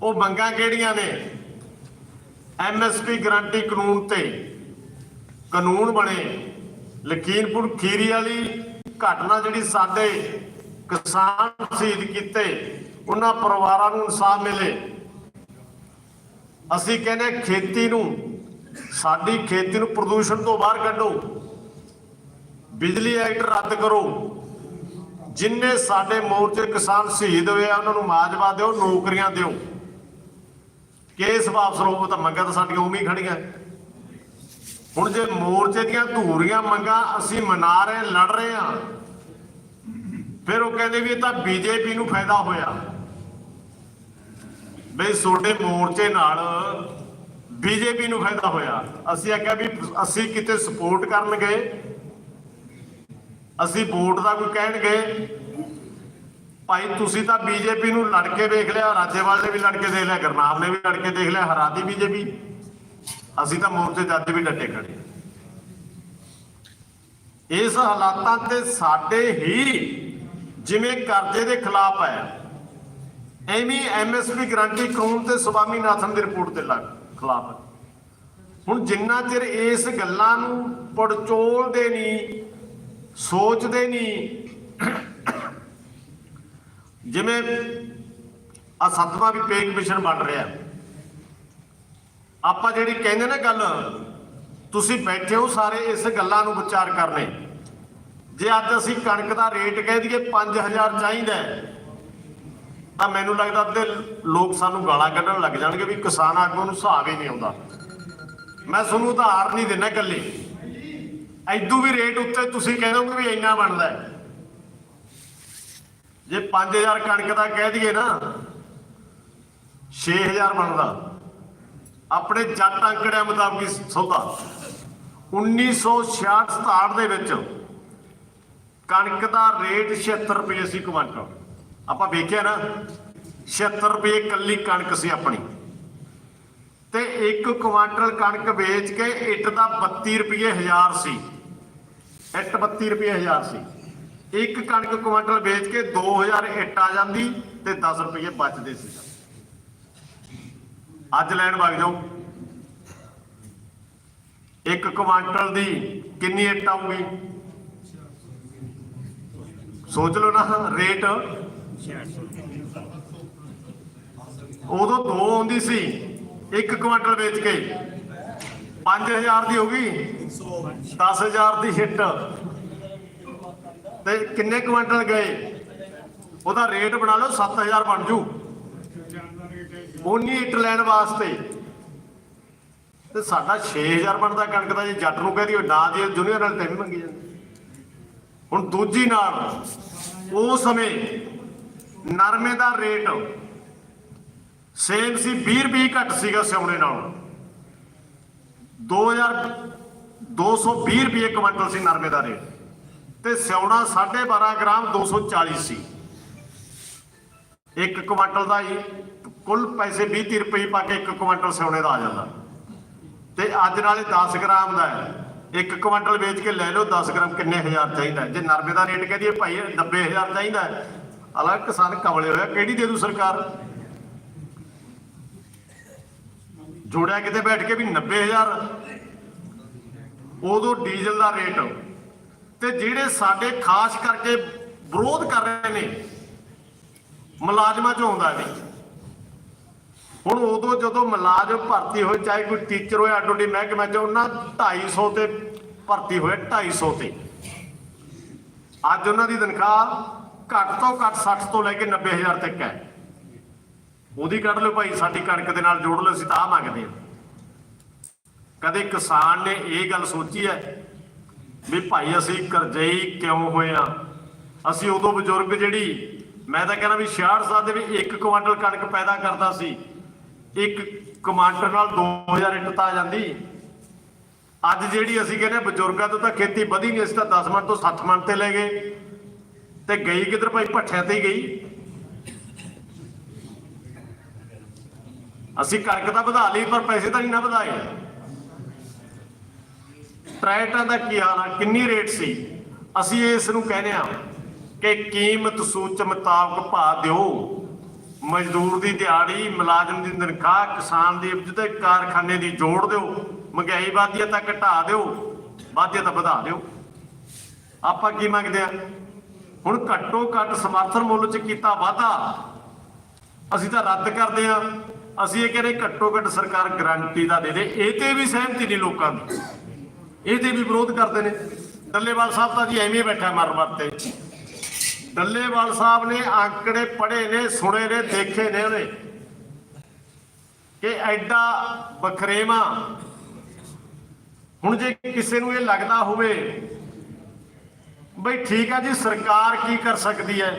ਉਹ ਮੰਗਾਂ ਕਿਹੜੀਆਂ ਨੇ? ਐਮਐਸਪੀ ਗਰੰਟੀ ਕਾਨੂੰਨ ਤੇ ਕਾਨੂੰਨ ਬਣੇ। ਲਖੀਮਪੁਰ ਖੀਰੀ ਵਾਲੀ ਘਟਨਾ ਜਿਹੜੀ ਸਾਡੇ ਕਿਸਾਨ ਸ਼ਹੀਦ ਕੀਤੇ, ਉਹਨਾਂ ਪਰਿਵਾਰਾਂ ਨੂੰ ਇਨਸਾਫ ਮਿਲੇ। ਅਸੀਂ ਕਹਿੰਦੇ ਖੇਤੀ ਨੂੰ, ਸਾਡੀ ਖੇਤੀ ਨੂੰ ਪ੍ਰਦੂਸ਼ਣ ਤੋਂ ਬਾਹਰ ਕੱਢੋ। ਬਿਜਲੀ ਐਕਟ ਰੱਦ ਕਰੋ। ਜਿੰਨੇ ਸਾਡੇ ਮੋਰਚੇ ਕਿਸਾਨ ਸ਼ਹੀਦ ਹੋਏ ਆ, ਉਹਨਾਂ ਨੂੰ ਮਾਜਵਾ ਦਿਓ, ਨੌਕਰੀਆਂ ਦਿਓ। ਕੇਸ ਵਾਪਸ ਲਓ ਤਾਂ ਮੰਗਾਂ ਤਾਂ ਸਾਡੀਆਂ ਉਵੇਂ ਹੀ ਖੜੀਆਂ। ਹੁਣ ਜੇ ਮੋਰਚੇ ਦੀਆਂ ਧੂਰੀਆਂ ਮੰਗਾਂ ਅਸੀਂ ਮਨਾ ਰਹੇ, ਲੜ ਰਹੇ ਆ, ਫਿਰ ਉਹ ਕਹਿੰਦੇ ਵੀ ਇਹ ਤਾਂ ਬੀਜੇਪੀ ਨੂੰ ਫਾਇਦਾ ਹੋਇਆ। ਬਈ ਤੁਹਾਡੇ ਮੋਰਚੇ ਨਾਲ ਬੀਜੇਪੀ ਨੂੰ ਫਾਇਦਾ ਹੋਇਆ। ਅਸੀਂ ਆਖਿਆ ਵੀ ਅਸੀਂ ਕਿਤੇ ਸਪੋਰਟ ਕਰਨ ਗਏ ਅਸੀਂ ਵੋਟ ਦਾ ਕੋਈ ਕਹਿਣਗੇ? ਭਾਈ, ਤੁਸੀਂ ਤਾਂ ਬੀਜੇਪੀ ਨੂੰ ਲੜ ਕੇ ਵੇਖ ਲਿਆ, ਰਾਜੇਵਾਲ ਨੇ ਵੀ ਲੜ ਕੇ ਦੇਖ ਲਿਆ, ਗਰਨਾਮ ਨੇ ਵੀ ਲੜ ਕੇ ਦੇਖ ਲਿਆ ਹਰਾਦੀ ਬੀਜੇਪੀ। ਅਸੀਂ ਤਾਂ ਮੋਰਚੇ ਤੇ ਵੀ ਡੱਟੇ ਖੜੇ ਇਸ ਹਾਲਾਤਾਂ ਤੇ ਸਾਡੇ ਹੀ ਜਿਵੇਂ ਕਰਜ਼ੇ ਦੇ ਖਿਲਾਫ ਹੈ, ਐਵੇਂ ਐਮਐਸਪੀ ਗਰੰਟੀ ਕਾਨੂੰਨ ਤੇ ਸਵਾਮੀਨਾਥਨ ਦੀ ਰਿਪੋਰਟ ਦੇ ਲੱਗ ਖਿਲਾਫ ਹੈ। ਹੁਣ ਜਿੰਨਾ ਚਿਰ ਇਸ ਗੱਲਾਂ ਨੂੰ ਪੜਚੋਲਦੇ ਨਹੀਂ ਸੋਚਦੇ ਨਹੀਂ। ਜਿਵੇਂ ਆ ਸੱਤਵਾਂ ਵੀ ਪੇ ਕਮਿਸ਼ਨ ਬਣ ਰਿਹਾ। ਆਪਾਂ ਜਿਹੜੀ ਕਹਿੰਦੇ ਨਾ ਗੱਲ, ਤੁਸੀਂ ਬੈਠੇ ਹੋ ਸਾਰੇ ਇਸ ਗੱਲਾਂ ਨੂੰ ਵਿਚਾਰ ਕਰਨੇ। ਜੇ ਅੱਜ ਅਸੀਂ ਕਣਕ ਦਾ ਰੇਟ ਕਹਿ ਦਈਏ 5000 ਚਾਹੀਦਾ ਤਾਂ ਮੈਨੂੰ ਲੱਗਦਾ ਅੱਧੇ ਲੋਕ ਸਾਨੂੰ ਗਾਲਾਂ ਕੱਢਣ ਲੱਗ ਜਾਣਗੇ ਵੀ ਕਿਸਾਨ ਆਗੂ ਨੂੰ ਹਿਸਾਬ ਹੀ ਨਹੀਂ ਆਉਂਦਾ। ਮੈਂ ਤੁਹਾਨੂੰ ਉਧਾਰ ਨਹੀਂ ਦਿੰਦਾ ਇਕੱਲੇ। ਐਦੂ ਵੀ ਰੇਟ ਉੱਤੇ ਤੁਸੀਂ ਕਹਿ ਦੋਗੇ ਵੀ ਇੰਨਾ ਬਣਦਾ ਹੈ। ਜੇ 5000 ਕਣਕ ਦਾ ਕਹਿ ਦਈਏ ਨਾ 6000 ਬਣਦਾ। ਆਪਣੇ ਜੱਟ ਅੰਕੜਿਆਂ ਮੁਤਾਬਕ ਹੀ ਸੌਦਾ। 1966 ਦੇ ਵਿੱਚ ਕਣਕ ਦਾ ਰੇਟ 76 ਰੁਪਏ ਸੀ ਕੁਆਂਟਲ ਆਪਾਂ ਵੇਖਿਆ ਨਾ 76 ਰੁਪਏ ਕੱਲੀ ਕਣਕ ਸੀ ਆਪਣੀ। ਤੇ ਇੱਕ ਕੁਆਂਟਲ ਕਣਕ ਵੇਚ ਕੇ ਇੱਟ ਦਾ 32 ਰੁਪਏ ਹਜ਼ਾਰ ਸੀ। ਇੱਟ 32 ਰੁਪਏ ਹਜ਼ਾਰ ਸੀ। ਇੱਕ ਕਣਕ ਕੁਇੰਟਲ ਵੇਚ ਕੇ 2000 ਇੱਟ ਆ ਜਾਂਦੀ ਤੇ 10 ਰੁਪਏ ਬਚਦੇ ਸੀ। ਅੱਜ ਲੈਣ ਵਗ ਜਾਓ। ਇੱਕ ਕੁਇੰਟਲ ਦੀ ਕਿੰਨੀ ਇੱਟ ਆਊਗੀ? ਸੋਚ ਲਓ ਨਾ, ਰੇਟ। ਉਦੋਂ ਦੋ ਆਉਂਦੀ ਸੀ, ਇੱਕ ਕੁਇੰਟਲ ਵੇਚ ਕੇ। 5000 ਦੀ ਹੋ ਗਈ। 10000 ਦੀ ਹਿੱਟ ਤੇ ਕਿੰਨੇ ਕੁਇੰਟਲ ਗਏ? ਉਹਦਾ ਰੇਟ ਬਣਾ ਲਓ 7000 ਬਣ ਜੂ। ਉਨੀ ਇੱਟ ਲੈਣ ਵਾਸਤੇ। ਤੇ ਸਾਡਾ 6000 ਬਣਦਾ ਕਣਕ ਦਾ, ਜੇ ਜੱਟ ਨੂੰ ਕਹਿ ਦਿਓ ਨਾ ਜੇ ਜੂਨੀਅਰ ਨਾਲ ਤੈਨੂੰ ਮੰਗੀ ਜਾਂਦੇ। ਹੁਣ ਦੂਜੀ ਨਾਲ, ਉਹ ਸਮੇਂ ਨਰਮੇ ਦਾ ਰੇਟ ਸੇਮ ਸੀ 20 ਰੁਪਏ ਘੱਟ ਸੀਗਾ ਸਿਉਣੇ ਨਾਲੋਂ। 2000 220 ਰੁਪਏ ਕੁਇੰਟਲ ਸੀ ਨਰਮੇ ਦਾ ਰੇਟ। ਤੇ ਸਿਉਣਾ 12.5 ਗ੍ਰਾਮ 240 ਸੀ ਇੱਕ ਕੁਇੰਟਲ ਦਾ ਹੀ ਕੁੱਲ ਪੈਸੇ 20 30 ਰੁਪਏ ਪਾ ਕੇ ਇੱਕ ਕੁਇੰਟਲ ਸਿਉਣੇ ਦਾ ਆ ਜਾਂਦਾ। ਤੇ ਅੱਜ ਨਾਲੇ 10 ਗ੍ਰਾਮ ਦਾ ਹੈ। ਇੱਕ ਕੁਇੰਟਲ ਵੇਚ ਕੇ ਲੈ ਲਓ 10 ਗ੍ਰਾਮ ਕਿੰਨੇ ਹਜ਼ਾਰ ਚਾਹੀਦਾ ਜੇ ਨਰਮੇ ਦਾ ਰੇਟ ਕਹਦੀਏ ਭਾਈ 90000 ਚਾਹੀਦਾ ਹੈ। ਹਾਲਾਂਕਿ ਕਿਸਾਨ ਕਮਲੇ ਹੋਇਆ, ਕਿਹੜੀ ਦੇ ਦੂ ਸਰਕਾਰ? ਜੋੜਿਆ ਕਿਤੇ ਬੈਠ ਕੇ ਵੀ 90000 ਉਦੋਂ ਡੀਜ਼ਲ ਦਾ ਰੇਟ। ਤੇ ਜਿਹੜੇ ਸਾਡੇ ਖਾਸ ਕਰਕੇ ਵਿਰੋਧ ਕਰ ਰਹੇ ਨੇ, ਮੁਲਾਜ਼ਮਾਂ ਚ ਆਉਂਦਾ ਨਹੀਂ। ਹੁਣ ਉਦੋਂ ਜਦੋਂ ਮੁਲਾਜ਼ਮ ਭਰਤੀ ਹੋਏ, ਚਾਹੇ ਕੋਈ ਟੀਚਰ ਹੋਏ ਅੱਡੋ ਅੱਡੀ ਮਹਿਕਮੇ ਚ, ਉਹਨਾਂ 250 ਤੇ ਭਰਤੀ ਹੋਏ 250 ਤੇ। ਅੱਜ ਉਹਨਾਂ ਦੀ ਤਨਖਾਹ ਘੱਟ ਤੋਂ ਘੱਟ 60 ਤੋਂ ਲੈ ਕੇ 90000 ਤੱਕ ਹੈ। ਉਹਦੀ ਕੱਢ ਲਓ ਭਾਈ, ਸਾਡੀ ਕਣਕ ਦੇ ਨਾਲ ਜੋੜ ਲਓ, ਅਸੀਂ ਤਾਂ ਮੰਗਦੇ ਹਾਂ। ਕਦੇ ਕਿਸਾਨ ਨੇ ਇਹ ਗੱਲ ਸੋਚੀ ਹੈ ਵੀ ਭਾਈ ਅਸੀਂ ਕਰਜ਼ਈ ਕਿਉਂ ਹੋਏ ਆ ਅਸੀਂ ਉਦੋਂ ਬਜ਼ੁਰਗ ਜਿਹੜੀ, ਮੈਂ ਤਾਂ ਕਹਿੰਦਾ ਵੀ 66 ਸਾਲ ਦੇ ਵਿੱਚ ਇੱਕ ਕੁਆਂਟਲ ਕਣਕ ਪੈਦਾ ਕਰਦਾ ਸੀ। ਇੱਕ ਕਮਾਂਡਰ ਨਾਲ 2000 ਇੱਟ ਤਾਂ ਆ ਜਾਂਦੀ। ਅੱਜ ਜਿਹੜੀ ਅਸੀਂ ਕਹਿੰਦੇ ਹਾਂ ਬਜ਼ੁਰਗਾਂ ਤੋਂ ਤਾਂ ਖੇਤੀ ਵਧੀ ਨਹੀਂ, ਅਸੀਂ ਤਾਂ 10 ਮਣ ਤੋਂ 60 ਮਣ ਤੇ ਲੈ ਗਏ। ਤੇ ਗਈ ਕਿੱਧਰ ਭਾਈ? ਭੱਠਿਆਂ ਤੇ ਹੀ ਗਈ। ਅਸੀਂ ਕਣਕ ਤਾਂ ਵਧਾ ਲਈ, ਪਰ ਪੈਸੇ ਤਾਂ ਨਹੀਂ ਨਾ ਵਧਾਏ। ਟਰੈਕਟਰਾਂ ਦਾ ਕੀ ਹਾਲ ਆ? ਕਿੰਨੀ ਰੇਟ ਸੀ? ਅਸੀਂ ਇਸ ਨੂੰ ਕਹਿੰਦੇ ਆ ਕਿ ਕੀਮਤ ਸੂਚ ਮੁਤਾਬਕ ਭਾਅ ਦਿਓ। ਮਜ਼ਦੂਰ ਦੀ ਦਿਹਾੜੀ, ਮੁਲਾਜ਼ਮ ਦੀ ਤਨਖਾਹ, ਕਿਸਾਨ ਦੀ ਉਪਜ ਤੇ ਕਾਰਖਾਨੇ ਦੀ ਜੋੜ ਦਿਓ। ਮਹਿੰਗਾਈ ਵਾਧੀਆ ਤਾਂ ਘਟਾ ਦਿਓ। ਵਾਧੀਆ ਤਾਂ ਵਧਾ ਦਿਓ। ਆਪਾਂ ਕੀ ਮੰਗਦੇ ਆ ਹੁਣ ਘੱਟੋ ਘੱਟ ਸਮਰਥਨ ਮੁੱਲ 'ਚ ਕੀਤਾ ਵਾਧਾ। ਅਸੀਂ ਤਾਂ ਰੱਦ ਕਰਦੇ ਆ ਅਸੀਂ ਇਹ ਕਹਿੰਦੇ ਘੱਟੋ ਘੱਟ ਸਰਕਾਰ ਗਰੰਟੀ ਦਾ ਦੇ ਦੇ। ਇਹ ਤੇ ਵੀ ਸਹਿਮਤੀ ਨਹੀਂ ਲੋਕਾਂ ਦੀ। ਇਹ ਤੇ ਵੀ ਵਿਰੋਧ ਕਰਦੇ ਨੇ। ਡੱਲੇਵਾਲ ਸਾਹਿਬ ਤਾਂ ਜੀ ਐਵੇਂ ਬੈਠਾ ਮਰ ਮਰ ਤੇ। ਡੱਲੇਵਾਲ ਸਾਹਿਬ ਨੇ ਆંકੜੇ ਪੜ੍ਹੇ ਨੇ, ਸੁਣੇ ਨੇ, ਦੇਖੇ ਨੇ ਉਹਨੇ ਕਿ ਐਡਾ ਬਖਰੇਵਾ। ਹੁਣ ਜੇ ਕਿਸੇ ਨੂੰ ਇਹ ਲੱਗਦਾ ਹੋਵੇ, ਬਈ ਠੀਕ ਆ ਜੀ, ਸਰਕਾਰ ਕੀ ਕਰ ਸਕਦੀ ਹੈ?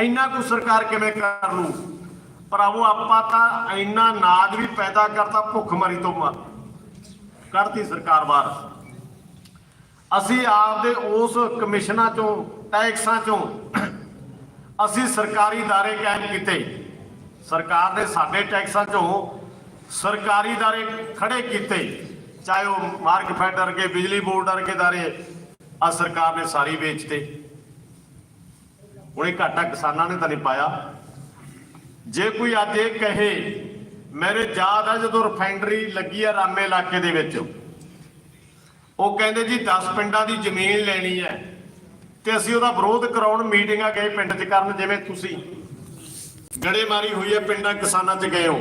ਇੰਨਾ ਕੁ ਸਰਕਾਰ ਕਿਵੇਂ ਕਰ ਲੂ ਭਰਾਵੋ ਆਪਾਂ ਤਾਂ ਇੰਨਾ ਨਾਜ ਵੀ ਪੈਦਾ ਕਰਤਾ ਭੁੱਖਮਰੀ ਤੋਂ ਮਾ ਕੱਢਤੀ ਸਰਕਾਰ ਬਾਹਰ ਅਸੀਂ ਆਪਦੇ ਉਸ ਕਮਿਸ਼ਨਾਂ ਚੋਂ ਟੈਕਸਾਂ ਚੋਂ ਅਸੀਂ ਸਰਕਾਰੀ ادارے ਕਾਇਮ ਕੀਤੇ ਸਰਕਾਰ ਨੇ ਸਾਡੇ ਟੈਕਸਾਂ ਚੋਂ ਸਰਕਾਰੀ ادارے ਖੜੇ ਕੀਤੇ ਚਾਹੇ ਉਹ ਮਾਰਕ ਫੈਡ ਵਰਗੇ ਬਿਜਲੀ ਬੋਰਡ ਵਰਗੇ ادارے ਆ ਸਰਕਾਰ ਨੇ ਸਾਰੀ ਵੇਚਤੇ ਹੁਣ ਇਹ ਘਾਟਾ ਕਿਸਾਨਾਂ ਨੇ ਤਾਂ ਨਹੀਂ ਪਾਇਆ ਜੇ ਕੋਈ ਅੱਜ ਇਹ ਕਹੇ, ਮੇਰੇ ਯਾਦ ਆ ਜਦੋਂ ਰਿਫਾਈਨਰੀ ਲੱਗੀ ਆ ਰਾਮੇ ਇਲਾਕੇ ਦੇ ਵਿੱਚ। ਉਹ ਕਹਿੰਦੇ, ਜੀ 10 ਪਿੰਡਾਂ ਦੀ ਜ਼ਮੀਨ ਲੈਣੀ ਹੈ ਤੇ ਅਸੀਂ ਉਹਦਾ ਵਿਰੋਧ ਕਰਾਉਣ ਮੀਟਿੰਗਾਂ ਗਏ ਪਿੰਡ 'ਚ ਕਰਨ, ਜਿਵੇਂ ਤੁਸੀਂ। ਗੜੇਮਾਰੀ ਹੋਈ ਹੈ, ਪਿੰਡਾਂ ਕਿਸਾਨਾਂ 'ਚ ਗਏ ਹੋ।